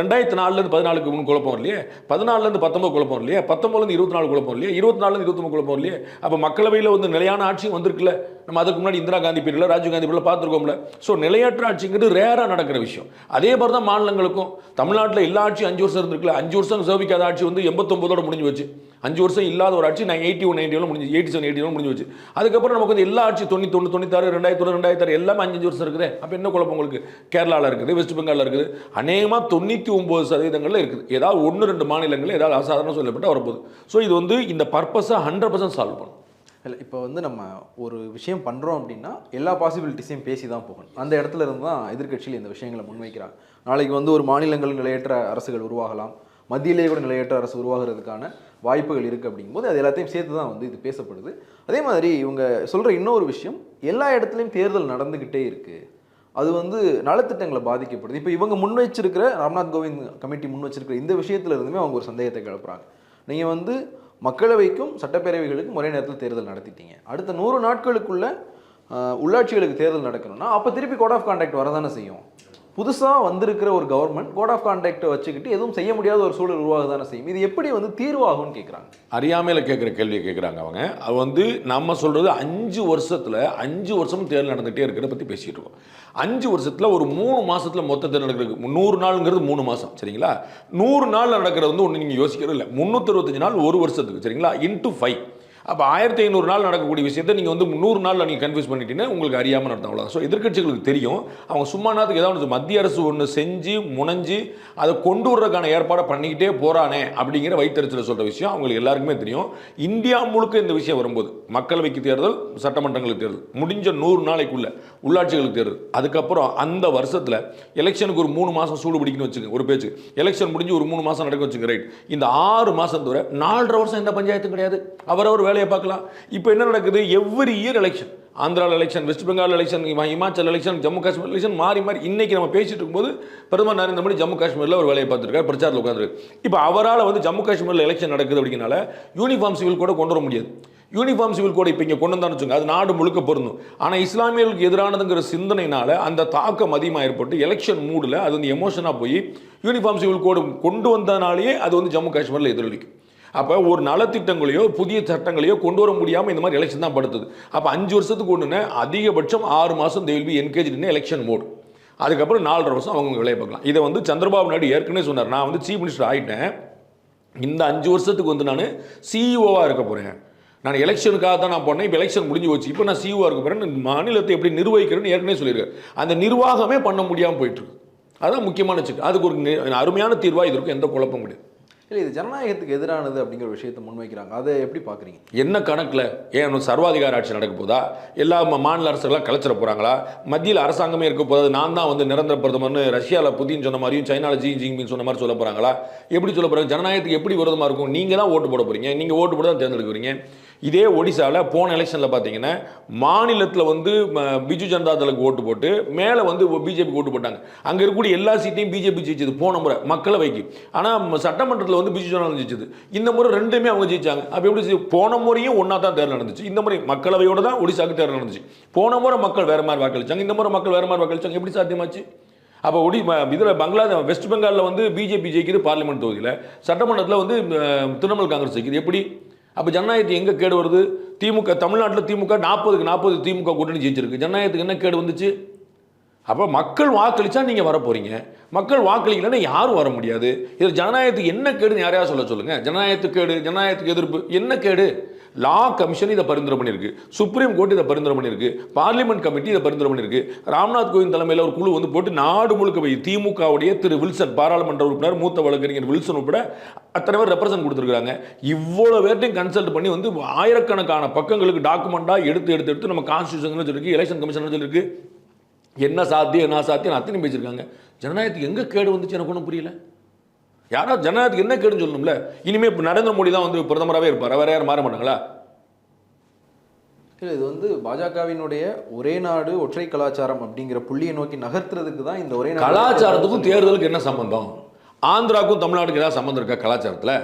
ரெண்டாயிரத்தி நாலுலேருந்து பதினாலுக்கு ஒன்றும் குழப்பம் இல்லையே பதினாலுலேருந்து பத்தொம்பது குழப்பம் இல்லையே பத்தொம்பதுலேருந்து இருபத்தி நாலு குழப்பம் இல்லையே இருபத்தி நாலு இருபத்தி மூணு குழப்பம் இல்லையே அப்போ மக்களவையில் வந்து நிலையான ஆட்சி வந்திருக்குல்ல? நம்ம அதுக்கு முன்னாடி இந்திரா காந்தி பீரியடில் ராஜீவ் காந்தி பீரியடில் பார்த்துருக்கோம்ல. ஸோ நிலையற்ற ஆட்சிங்கிறது ரேராக நடக்கிற விஷயம். அதே மாதிரி தான் மாநிலங்களுக்கும். தமிழ்நாட்டில் எல்லா ஆட்சியும் அஞ்சு வருஷம் இருந்திருக்குல்ல. அஞ்சு வருஷம் சேவிக்காத ஆட்சி வந்து எண்பத்தொம்போதோட முடிஞ்சு வச்சு அஞ்சு வருஷம் இல்லாத ஒரு ஆட்சி நான் எயிட்டி ஒன் நைன்டி முடிஞ்சு எயிட்டி செவன் எயிட்டி முடிஞ்சு வச்சு அதுக்கப்புறம் நமக்கு வந்து எல்லா ஆட்சி தொண்ணூத்தி ஒன்று தொண்ணூத்தாறு ரெண்டாயிரத்தி ரெண்டாயிரத்தாறு எல்லாமே அஞ்சு அஞ்சு வருஷம் இருக்குது. அப்போ என்ன குழப்பம் உங்களுக்கு? கேரளாவில் இருக்குது வெஸ்ட் பெங்காலில் இருக்குது. அநேகமாக தொண்ணூற்றி ஒம்பது சதவீதங்களில் இருக்குது. ஏதாவது ஒன்று ரெண்டு மாநிலங்களில் ஏதாவது அசாதாரணம் சொல்லப்பட்டு வரப்போகுது. ஸோ இது வந்து இந்த பர்பஸை ஹண்ட்ரட் பர்சன்ட் சால்வ் பண்ணும் இல்லை இப்போ வந்து நம்ம ஒரு விஷயம் பண்ணுறோம் அப்படின்னா எல்லா பாசிபிலிட்டிஸையும் பேசி தான் போகணும். அந்த இடத்துல இருந்து தான் எதிர்க்கட்சியில் இந்த விஷயங்களை முன்வைக்கிறாங்க. நாளைக்கு வந்து ஒரு மாநிலங்கள் நிலையற்ற அரசுகள் உருவாகலாம். மத்தியிலேயே கூட நிலையற்ற அரசு உருவாகிறதுக்கான வாய்ப்புகள் இருக்குது அப்படிங்கும்போது அது எல்லாத்தையும் சேர்த்து தான் வந்து இது பேசப்படுது. அதே மாதிரி இவங்க சொல்கிற இன்னொரு விஷயம் எல்லா இடத்துலையும் தேர்தல் நடந்துக்கிட்டே இருக்குது அது வந்து நலத்திட்டங்களை பாதிக்கப்படுது. இப்போ இவங்க முன் வச்சிருக்கிற ராம்நாத் கோவிந்த் கமிட்டி முன் வச்சிருக்கிற இந்த விஷயத்துல இருந்துமே அவங்க ஒரு சந்தேகத்தை கிளப்புறாங்க. நீங்கள் வந்து மக்களவைக்கும் சட்டப்பேரவைகளுக்கும் ஒரே நேரத்தில் தேர்தல் நடத்திட்டீங்க. அடுத்த நூறு நாட்களுக்குள்ள உள்ளாட்சிகளுக்கு தேர்தல் நடக்கணும்னா அப்போ திருப்பி கோட் ஆஃப் கான்டாக்ட் வரதானே செய்யும்? புதுசாக வந்திருக்கிற ஒரு கவர்மெண்ட் கோட் ஆஃப் கான்டாக்டை வச்சுக்கிட்டு எதுவும் செய்ய முடியாத ஒரு சூழல் உருவாகதானே செய்யும். இது எப்படி வந்து தீர்வாகும்னு கேட்குறாங்க அறியாமையில் கேட்குற கேள்வியை கேட்குறாங்க அவங்க. அது வந்து நம்ம சொல்கிறது அஞ்சு வருஷத்தில் அஞ்சு வருஷமும் தேர்தல் நடந்துகிட்டே இருக்கிறத பற்றி பேசிகிட்டு இருக்கோம். அஞ்சு வருஷத்தில் ஒரு மூணு மாதத்தில் மொத்த தேர்தல் நடக்கிறது நூறு நாளுங்கிறது மூணு மாதம் சரிங்களா? நூறு நாள் நடக்கிறது வந்து ஒன்று நீங்கள் யோசிக்கிறது இல்லை. முந்நூற்றறுபத்தஞ்சு நாள் ஒரு வருஷத்துக்கு சரிங்களா? இன்ட்டு ஃபைவ் அப்போ ஆயிரத்தி ஐநூறு நாள் நடக்கக்கூடிய விஷயத்தை நீங்கள் வந்து நூறு நாளில் நீங்கள் கன்ஃபியூஸ் பண்ணிட்டீங்கன்னா உங்களுக்கு அறியாமல் நடத்தும் அவ்வளோதான் ஸோ எதிர்க்கட்சிகளுக்கு தெரியும். அவங்க சும்மா நேரத்துக்கு ஏதாவது ஒன்று மத்திய அரசு ஒன்று செஞ்சு முனைஞ்சு அதை கொண்டு வர்றதுக்கான ஏற்பாடை பண்ணிக்கிட்டே போகிறானே அப்படிங்கிற வைத்தறிச்சல் சொல்கிற விஷயம் அவங்களுக்கு எல்லாருக்குமே தெரியும். இந்தியா முழுக்க இந்த விஷயம் வரும்போது மக்களவைக்கு தேர்தல் சட்டமன்றங்களுக்கு தேர்தல் முடிஞ்ச நூறு நாளைக்குள்ளே உள்ளாட்சிகளுக்கு தேர்தல். அதுக்கப்புறம் அந்த வருஷத்தில் எலெக்ஷனுக்கு ஒரு மூணு மாதம் சூடு பிடிக்கணும்னு வச்சுங்க ஒரு பேச்சு. எலெக்ஷன் முடிஞ்சு ஒரு மூணு மாதம் நடக்க வச்சுங்க ரைட் இந்த ஆறு மாதம் தவிர நாலரை வருஷம் எந்த பஞ்சாயத்தும் கிடையாது. அவரவர் வேலையை பார்க்கலாம். இப்போ என்ன நடக்குது? எவ்ரி இயர் எலெக்ஷன் ஆந்திராவில் election west Bengal election Himachal election Jammu Kashmir election மாறி மாறி இன்னைக்கு நம்ம பேசிட்டு இருக்கும்போது பிரதமர் நரேந்திர மோடி ஜம்மு காஷ்மீரில் ஒரு வேலையை பார்த்துருக்காரு பிரச்சாரத்தில் உட்காந்துருக்கு இப்போ அவரால் வந்து ஜம்மு காஷ்மீரில் எலெக்ஷன் நடக்குது அப்படிங்கிறனால யூனிஃபார்ம் சிவில் கூட கொண்டு வர முடியாது. யூனிஃபார்ம் சிவில் கோட் இப்போ இங்கே கொண்டு வந்தான்னு வச்சுங்க அது நாடு முழுக்க பொருந்தும். ஆனால் இஸ்லாமியர்களுக்கு எதிரானதுங்கிற சிந்தனையினால் அந்த தாக்கம் அதிகமாக ஏற்பட்டு எலெக்ஷன் மூடில் அது வந்து எமோஷனாக போய் யூனிஃபார்ம் சிவில் கோடு கொண்டு வந்தனாலேயே அது வந்து ஜம்மு காஷ்மீரில் எதிரொலிக்கும். அப்போ ஒரு நலத்திட்டங்களையோ புதிய சட்டங்களையோ கொண்டு வர முடியாமல் இந்த மாதிரி எலெக்ஷன் தான் படுத்துது. அப்போ அஞ்சு வருஷத்துக்கு ஒன்றுன்னு அதிகபட்சம் ஆறு மாதம் they will be engage in election mode அதுக்கப்புறம் நாலரை வருஷம் அவங்க விளைய பார்க்கலாம். இதை வந்து சந்திரபாபு நாயுடு ஏற்கனவே சொன்னார். நான் வந்து சீஃப் மினிஸ்டர் ஆகிட்டேன் இந்த அஞ்சு வருஷத்துக்கு வந்து நான் சிஇஓவாக இருக்க போகிறேன் நான் எலெக்ஷனுக்காக தான் நான் போனேன் இப்போ எலெக்ஷன் முடிஞ்சு போச்சு. இப்போ நான் சிஇஓ இருக்க போகிறேன் மாநிலத்தை எப்படி நிர்வகிக்கிறேன்னு ஏற்கனவே சொல்லியிருக்கேன் அந்த நிர்வாகமே பண்ண முடியாமல் போயிட்டுருக்கு அதுதான் முக்கியமான சிக்கல் அதுக்கு ஒரு அருமையான தீர்வாக இது இருக்கும் எந்த குழப்பம் கிடையாது. இல்லை இது ஜனநாயகத்துக்கு எதிரானது அப்படிங்கிற விஷயத்தை முன்வைக்கிறாங்க. அதை எப்படி பார்க்குறீங்க? என்ன கணக்கில்? ஏன் சர்வாதிகார ஆட்சி நடக்க போதா? எல்லா மாநில அரசுகளாக கலைச்சிட போகிறாங்களா மத்தியில் அரசாங்கமே இருக்க போதாது நான் தான் வந்து நிரந்தர பிரதமர்னு ரஷ்யாவில் புதின் சொன்ன மாதிரியும் சைனாவில் ஜி ஜிங்பின் சொன்ன மாதிரி சொல்ல போகிறாங்களா எப்படி சொல்ல போகிறாங்க ஜனநாயகத்துக்கு எப்படி விரோதமாக இருக்கும்? நீங்கள் தான் ஓட்டு போட போகிறீங்க நீங்கள் ஓட்டு போட தான் தேர்ந்தெடுக்கிறீங்க இதே ஒடிசாவில் போன எலெக்ஷனில் பார்த்தீங்கன்னா மாநிலத்தில் வந்து பிஜு ஜனதா தளுக்கு ஓட்டு போட்டு மேலே வந்து பிஜேபி ஓட்டு போட்டாங்க. அங்கே இருக்கக்கூடிய எல்லா சீட்டையும் பிஜேபி ஜெயிச்சது போன முறை மக்களவைக்கு ஆனால் சட்டமன்றத்தில் வந்து பிஜு ஜனதா ஜெயிச்சது. இந்த முறை ரெண்டுமே அவங்க ஜெயிச்சாங்க. அப்போ எப்படி செய்~ போன முறையும் ஒன்றா தான் தேர்தல் நடந்துச்சு. இந்த முறை மக்களவையோட தான் ஒடிசாவுக்கு தேர்தல் நடந்துச்சு. போன முறை மக்கள் வேறு மாதிரி வாக்களிச்சாங்க. இந்த முறை மக்கள் வேறு மாதிரி வாக்களிச்சாங்க. எப்படி சாத்தியமாச்சு? அப்போ ஒடி இதில் பங்களாதேஷ் வெஸ்ட் பெங்காலில் வந்து பிஜேபி ஜெயிக்குது பார்லிமெண்ட் தொகுதியில். சட்டமன்றத்தில் வந்து திரிணாமுல் காங்கிரஸ் ஜெயிக்குது. எப்படி? அப்போ ஜனநாயகத்துக்கு எங்கே கேடு வருது? திமுக தமிழ்நாட்டில் திமுக நாற்பதுக்கு நாற்பது திமுக கூட்டணி ஜெயிச்சிருக்கு. ஜனநாயகத்துக்கு என்ன கேடு வந்துச்சு? அப்போ மக்கள் வாக்களித்தா நீங்கள் வர மக்கள் வாக்களிக்கலைன்னா யாரும் வர முடியாது. இது ஜனநாயகத்துக்கு என்ன கேடுன்னு யாரையா சொல்ல சொல்லுங்கள் ஜனநாயகத்துக்கு கேடு ஜனநாயகத்துக்கு எதிர்ப்பு. என்ன கேடு? லா கமிஷன் இதை பரிந்துரை பண்ணியிருக்கு. சுப்ரீம் கோர்ட் இதை பரிந்துரை பண்ணியிருக்கு. பார்லிமெண்ட் கமிட்டி இதை பரிந்துரை பண்ணியிருக்கு. ராம்நாத் கோவிந்த் தலைமையில் ஒரு குழு வந்து போட்டு நாடு முழுக்க போய் திமுகவுடைய திரு வில்சன் பாராளுமன்ற உறுப்பினர் மூத்த வழக்கறிஞர் வில்சன் உட்பட அத்தனை பேர் ரெப்ரசன்ட் கொடுத்துருக்காங்க இவ்வளோ பேர்ட்டையும் கன்சல்ட் பண்ணி வந்து ஆயிரக்கணக்கான பக்கங்களுக்கு டாக்குமெண்ட்டாக எடுத்து எடுத்து எடுத்து நம்ம கான்ஸ்டியூஷன் சொல்லியிருக்கு எலெக்ஷன் கமிஷன் சொல்லியிருக்கு என்ன சாத்தியம் என்ன சாத்தியம் அத்தனை பேசியிருக்காங்க. ஜனநாயகத்துக்கு எங்கே கேடு வந்துச்சு எனக்கு ஒன்றும் புரியல. யாராவது ஜனநாயகத்துக்கு என்ன கேடுன்னு சொல்லணும்ல? இனிமே இப்போ நரேந்திர மோடி தான் வந்து பிரதமராகவே இருப்பார். வேற யாரும் மாற மாட்டாங்களா? இல்லை இது வந்து பாஜகவினுடைய ஒரே நாடு ஒற்றை கலாச்சாரம் அப்படிங்கிற புள்ளியை நோக்கி நகர்த்துறதுக்கு தான் இந்த ஒரே கலாச்சாரத்துக்கும் தேர்தலுக்கு என்ன சம்பந்தம்? ஆந்திராவுக்கும் தமிழ்நாட்டுக்கு ஏதாவது சம்பந்தம் இருக்கா கலாச்சாரத்தில்?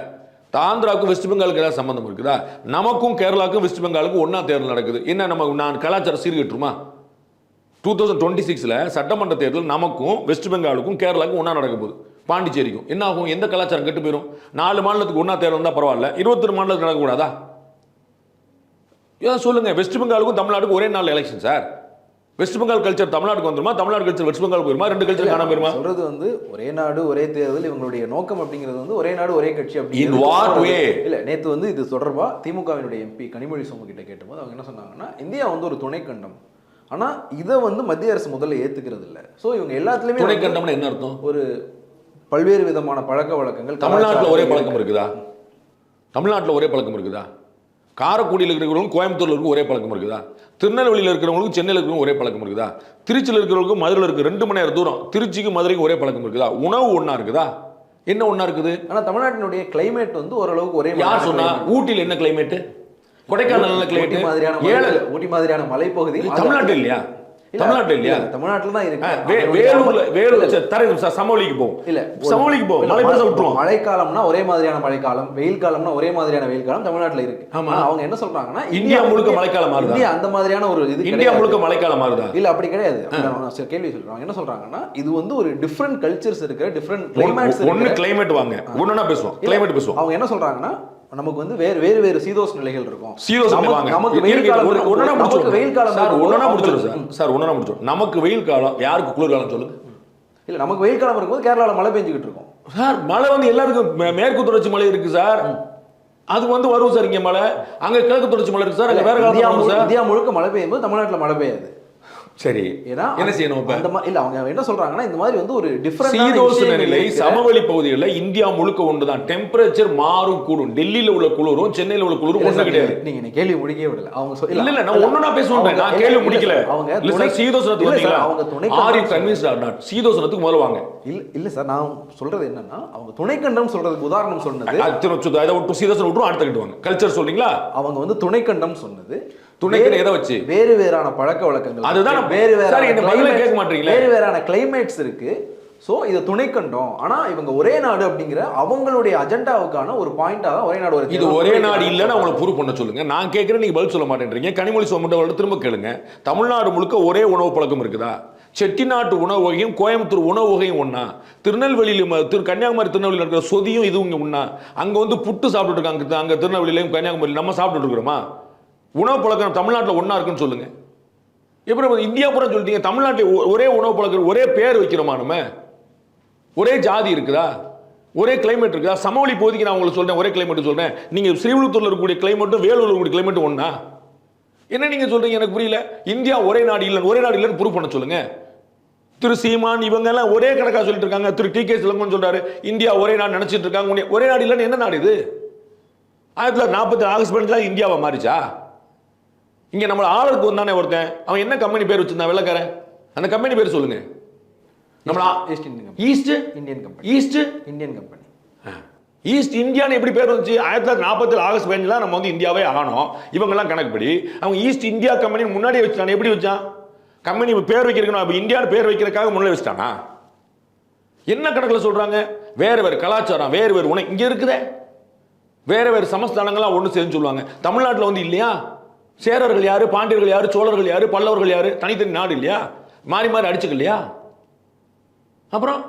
ஆந்திராவுக்கும் வெஸ்ட் பெங்காலுக்கு ஏதாவது சம்பந்தம் இருக்குதா? நமக்கும் கேரளாவுக்கும் வெஸ்ட் பெங்காலுக்கும் ஒன்றா தேர்தல் நடக்குது. என்ன நம்ம நான் கலாச்சாரம் சீர்கட்டுருமா? டூ தௌசண்ட் டுவெண்ட்டி சிக்ஸில் சட்டமன்ற தேர்தல் நமக்கும் வெஸ்ட் பெங்காலுக்கும் கேரளாவுக்கும் ஒன்றா நடக்க போகுது. பாண்டிச்சேரிக்கும். என்ன ஆகும் எந்த கலாச்சாரம் கெட்டு போயிடும் நாலு மாநிலத்துக்கு ஒன்றா தேர்தல் தான் பரவாயில்ல. இருபத்தொரு மாநிலத்துக்கு நடக்கக்கூடாதா? ஏன் சொல்லுங்க. வெஸ்ட் பெங்காலுக்கும் தமிழ்நாட்டுக்கும் ஒரே நாள் election sir west Bengal culture தமிழ்நாட்டுக்கு வந்துருமா? தமிழ்நாடு கல்ச்சர் வெஸ்ட் பெங்கால் போயிருமா ரெண்டு கல்ச்சர் காணாம போயிருமா? சொல்றது வந்து ஒரே நாடு ஒரே தேர்தல் இவங்களுடைய நோக்கம் அப்படிங்கிறது வந்து ஒரே நாடு ஒரே கட்சி way? இல்ல நேத்து வந்து இது தொடர்பா திமுகவினுடைய எம்பி கனிமொழி சோமு கிட்ட கேட்டபோது அவங்க என்ன சொன்னாங்கன்னா இந்தியா வந்து ஒரு துணைக்கண்டம். ஆனா இதை வந்து மத்திய அரசு முதல்ல ஏத்துக்கிறது இல்ல சோ இவங்க எல்லாத்துலயுமே துணை கண்டம்னு என்ன அர்த்தம்? ஒரு பல்வேறு விதமான பழக்க வழக்கங்கள் தமிழ்நாட்டில் ஒரே பழக்கம் இருக்குதா? தமிழ்நாட்டில் ஒரே பழக்கம் இருக்குதா? காரைக்குடியில் இருக்கிறவங்களுக்கும் கோயம்புத்தூர்ல இருக்கும் ஒரே பழக்கம் இருக்குதா? திருநெல்வேலியில் இருக்கிறவங்களுக்கும் சென்னையில் இருக்கிறவங்க ஒரே பழக்கம் இருக்குதா? திருச்சியில் இருக்கிறவங்களுக்கும் மதுரையில் இருக்க ரெண்டு மணி நேரம் தூரம். திருச்சிக்கு மதுரைக்கு ஒரே பழக்கம் இருக்குதா? உணவு ஒண்ணா இருக்குதா? என்ன ஒண்ணா இருக்குது? ஆனா தமிழ்நாட்டினுடைய கிளைமேட் வந்து ஓரளவுக்கு ஒரே யார் மாதிரியான சொன்னா? climate. ஊட்டியில் என்ன கிளைமேட் கொடைக்கானல் ஊட்டி மாதிரியான கிளைமேட் ஏழு ஊட்டி மாதிரியான மலைப்பகுதி தமிழ்நாட்டில் இல்லையா? இல்ல, தமிழ்நாட்டில் இல்லையா? இல்ல, தமிழ்நாட்டுல தான் இருக்கு. வேலூர்ல வேலூர் சார் சமவெளிக்கு போவோம் இல்ல சமவெளிக்கு போவோம் மழை- பிரசம் விட்டுருவோம். மழைக்காலம்னா ஒரே மாதிரியான மழைக்காலம் வெயில் காலம்னா ஒரே மாதிரியான வெயில் காலம் தமிழ்நாட்டுல இருக்கு. ஆமா. அவங்க என்ன சொல்றாங்கன்னா இந்தியா முழுக்க மழைக்காலம் மாறுதா? இந்தியா அந்த மாதிரியான ஒரு இது இந்தியா. முழுக்க மழைக்காலம் மாறுதா? இல்ல அப்படி கிடையாது. கேள்வி சொல்றாங்க. என்ன சொல்றாங்கன்னா இது வந்து ஒரு டிஃப்ரெண்ட் கல்ச்சர்ஸ் இருக்கிற டிஃப்ரெண்ட் கிளைமேட்ஸ் ஒன்னு கிளைமேட் வாங்க. ஒண்ணுனா பேசுவோம். கிளைமேட் பேசுவோம். அவங்க என்ன சொல்றாங்கன்னா நமக்கு வந்து வேறு வேறு வேறு சீதோஷ் நிலைகள் இருக்கும். சீரியஸ் நமக்கு- வெயில் காலம் முடிச்சிருவோம். வெயில் காலம் சார். ஒண்ணா முடிச்சிருவோம் சார். சார் ஒண்ணா முடிச்சிருவோம். நமக்கு வெயில் காலம் யாருக்கு குளிர் காலம் சொல்லுங்க? இல்ல நமக்கு வெயில் காலம் இருக்கும்போது கேரளால மழை பெஞ்சுக்கிட்டு இருக்கும். சார் மழை வந்து எல்லாருக்கும் மேற்கு தொடர்ச்சி மலை இருக்கு சார். அது வந்து வரும் சார் இங்க மழை. அங்க கிழக்கு தொடர்ச்சி மலை இருக்கு சார். அங்க வேற முழு- சார். இந்தியா முழுக்க மழை பெய்யும் போது தமிழ்நாட்டுல மழை பெய்யாது. சரி. ஏன்னா என்ன செய்யணும் இப்ப? அந்த மாதிரி இல்ல அவங்க என்ன சொல்றாங்கன்னா இந்த மாதிரி வந்து ஒரு டிஃபரெண்ட் சீதோஷண நிலை சமவெளி பகுதிகளில் இந்தியா முழுக்க ஒன்றுதான். டெம்பரேச்சர் மாறும் கூடும். டெல்லியில உள்ள குளிரும் சென்னையில உள்ள குளிரும் ஒண்ணு கிடையாது. நீங்க நீங்க கேள்வி முடிக்கவே விடல. அவங்க இல்ல இல்ல நான் ஒண்ணு நான் பேசுவேன் நான் கேள்வி முடிக்கல. அவங்க இல்ல சீதோஷணத்துக்கு வந்தீங்களா? அவங்க துணை are you convince or not சீதோஷணத்துக்கு முதல்ல வாங்க. இல்ல இல்ல சார் நான் சொல்றது என்னன்னா அவங்க துணைக்கண்டம் சொல்றதுக்கு உதாரணம் சொன்னது அது விட்டு சீதோஷணம் விட்டுரும் அடுத்த கிட்டு வாங்க. கல்ச்சர் சொல்றீங்களா? அவங்க வந்து துணைக்கண்டம் சொன்னது துணைக்கண்டம் வேறு- எதை வச்சு? வேறு வேறான பழக்க வழக்கங்கள் அதுதான் வேறு climates- கேட்க மாட்டீங்களே? வேறு வேறான கிளைமேட்ஸ் இருக்கு. சோ இது துணைக்கண்டம் ஆனா இவங்க ஒரே நாடு அப்படிங்கிற அவங்களுடைய அஜெண்டாவுக்கான ஒரு பாயிண்டா தான் ஒரே நாடு ஒரு இது ஒரே நாடு இல்லைன்னு அவங்களை ப்ரூவ் பண்ண சொல்லுங்க. நான் கேட்கிறேன் நீங்க பதில் சொல்ல மாட்டேன்றீங்க. கனிமொழி சோமண்டவர்கள திரும்ப கேளுங்க. தமிழ்நாடு முழுக்க ஒரே உணவு பழக்கம் இருக்குதா? செட்டிநாட்டு உணவு வகையும் கோயம்புத்தூர் உணவு வகையும் ஒண்ணா? திருநெல்வேலியில ம- திரு கன்னியாகுமரி திருநெல்வேலியில் இருக்கிற சொதியும் இதுவும் இங்க ஒண்ணா? அங்க வந்து புட்டு சாப்பிட்டுட்டு இருக்காங்க அங்க திருநெல்வேலியிலையும் கன்னியாகுமரி நம்ம சாப்பிட்டுட்டு இருக்கிறோமா? உணவு பழக்கம் தமிழ்நாட்டில் ஒன்றா இருக்குன்னு சொல்லுங்க. எப்படி இந்தியா பூரா சொல்லிட்டீங்க தமிழ்நாட்டில் ஒரே உணவு பழக்கம் ஒரே பேர் வைக்கிறோமா நம்ம? ஒரே ஜாதி இருக்குதா? ஒரே கிளைமேட் இருக்குதா? சமவெளி போதிக்கு நான் உங்களுக்கு சொல்கிறேன் ஒரே கிளைமேட் சொல்கிறேன் நீங்கள் ஸ்ரீவிழுத்தூரில் இருக்கக்கூடிய கிளைமேட்டும் வேலூரில் இருக்கக்கூடிய கிளைமேட்டும் ஒன்றா என்ன நீங்கள் சொல்கிறீங்க எனக்கு புரியல. இந்தியா ஒரே நாடு இல்லை ஒரே நாடு இல்லைன்னு ப்ரூவ் பண்ண சொல்லுங்க. திரு சீமான் இவங்க எல்லாம் ஒரே கணக்காக சொல்லிட்டு இருக்காங்க திரு டி கே சிலங்கன் சொல்கிறாரு இந்தியா ஒரே நாடு நினச்சிட்டு இருக்காங்க. ஒரே நாடு இல்லைன்னு என்ன நாடு இது? ஆயிரத்தி தொள்ளாயிரத்தி நாற்பத்தி ஆகஸ்ட் ஸ்பெண்ட்டுலாம் இந்தியாவை மாறிச்சா? இங்க நம்ம ஆளுக்கு வந்தானே ஒருத்தன்? அவன் என்ன கம்பெனி பேர் வச்சிருந்தான் வெள்ளக்காரன்? அந்த கம்பெனி பேர் சொல்லுங்க. நம்மள East Indian East Indian company East Indian company East இந்தியான்னு எப்படி பேர் வந்துச்சு? ஆயிரத்தி தொள்ளாயிரத்தி நாற்பத்தி ஆகஸ்ட் பதினஞ்சுல நம்ம வந்து இந்தியாவே ஆனோம் இவங்கெல்லாம் கணக்குப்படி. அவங்க ஈஸ்ட் இந்தியா கம்பெனி முன்னாடியே வச்சுட்டான் எப்படி வச்சான்? கம்பெனி பேர் வைக்கிறதுக்கு அப்போ இந்தியான்னு பேர் வைக்கிறதுக்காக முன்னாடி வச்சுட்டானா? என்ன கணக்கில் சொல்றாங்க? வேற வேறு கலாச்சாரம் வேறு வேறு உணவு இங்க இருக்குதே. வேற வேறு சமஸ்தானங்கள்லாம் ஒன்று சேர்ந்து சொல்லுவாங்க. தமிழ்நாட்டில் வந்து இல்லையா? சேரர்கள் யாரு பாண்டியர்கள் யாரு சோழர்கள் யாரு பல்லவர்கள் யாரு? தனித்தனி நாடு இல்லையா? மாறி மாறி அடிச்சுக்க இல்லையா? அப்புறம்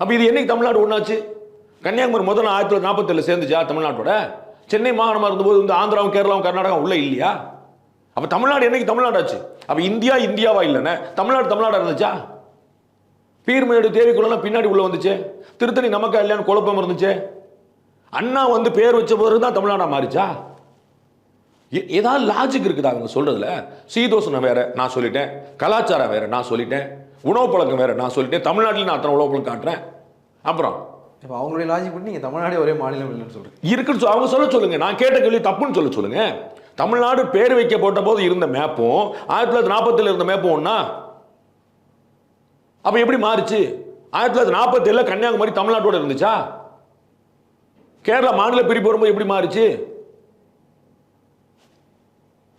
அப்போ இது என்னைக்கு தமிழ்நாடு ஒன்றாச்சு கன்னியாகுமரி முதல்ல ஆயிரத்தி தொள்ளாயிரத்தி நாற்பத்தேழு சேர்ந்துச்சா தமிழ்நாட்டோட? சென்னை மாகாணமாக இருந்தபோது இந்த ஆந்திராவும் கேரளாவும் கர்நாடகாவும் உள்ள இல்லையா? அப்போ தமிழ்நாடு என்னைக்கு தமிழ்நாடு ஆச்சு இந்தியா இந்தியாவா இல்லைன்னு? தமிழ்நாடு தமிழ்நாடாக இருந்துச்சா? பீர்மேடு தேவிக்குள்ளலாம் பின்னாடி உள்ளே வந்துச்சு. திருத்தணி நமக்கா இல்லையான்னு குழப்பம் இருந்துச்சு. அண்ணா வந்து பேர் வச்ச போது தான் தமிழ்நாடா மாறிச்சா? ஏதாவது லாஜிக் இருக்குதா அவங்க சொல்றதுல? சீதோஷணம் வேற நான் சொல்லிட்டேன். கலாச்சாரம் வேற நான் சொல்லிட்டேன். உணவு பழக்கம் வேற நான் சொல்லிட்டேன். தமிழ்நாட்டில் நான் அத்தனை உணவு பழக்கம் காட்டுறேன். அப்புறம்? இப்போ அவங்களுடைய லாஜிக் பண்ணி நீங்க தமிழ்நாடே ஒரே மாநிலம் இல்லைன்னு சொல்றீங்க. இருக்குன்னு அவங்க சொல்ல சொல்லுங்க. நான் கேட்ட கேள்வி தப்புன்னு சொல்ல சொல்லுங்க. தமிழ்நாடு பேர் வைக்கப்பட்ட போது இருந்த மேப்பும் ஆயிரத்தி தொள்ளாயிரத்தி நாற்பத்தில் இருந்த மேப்பும் ஒண்ணா? அப்ப எப்படி மாறுச்சு? ஆயிரத்தி தொள்ளாயிரத்தி நாற்பத்தி கன்னியாகுமரி தமிழ்நாட்டோட இருந்துச்சா? கேரளா மாநில பிரிப்பு வரும்போது எப்படி மாறுச்சு?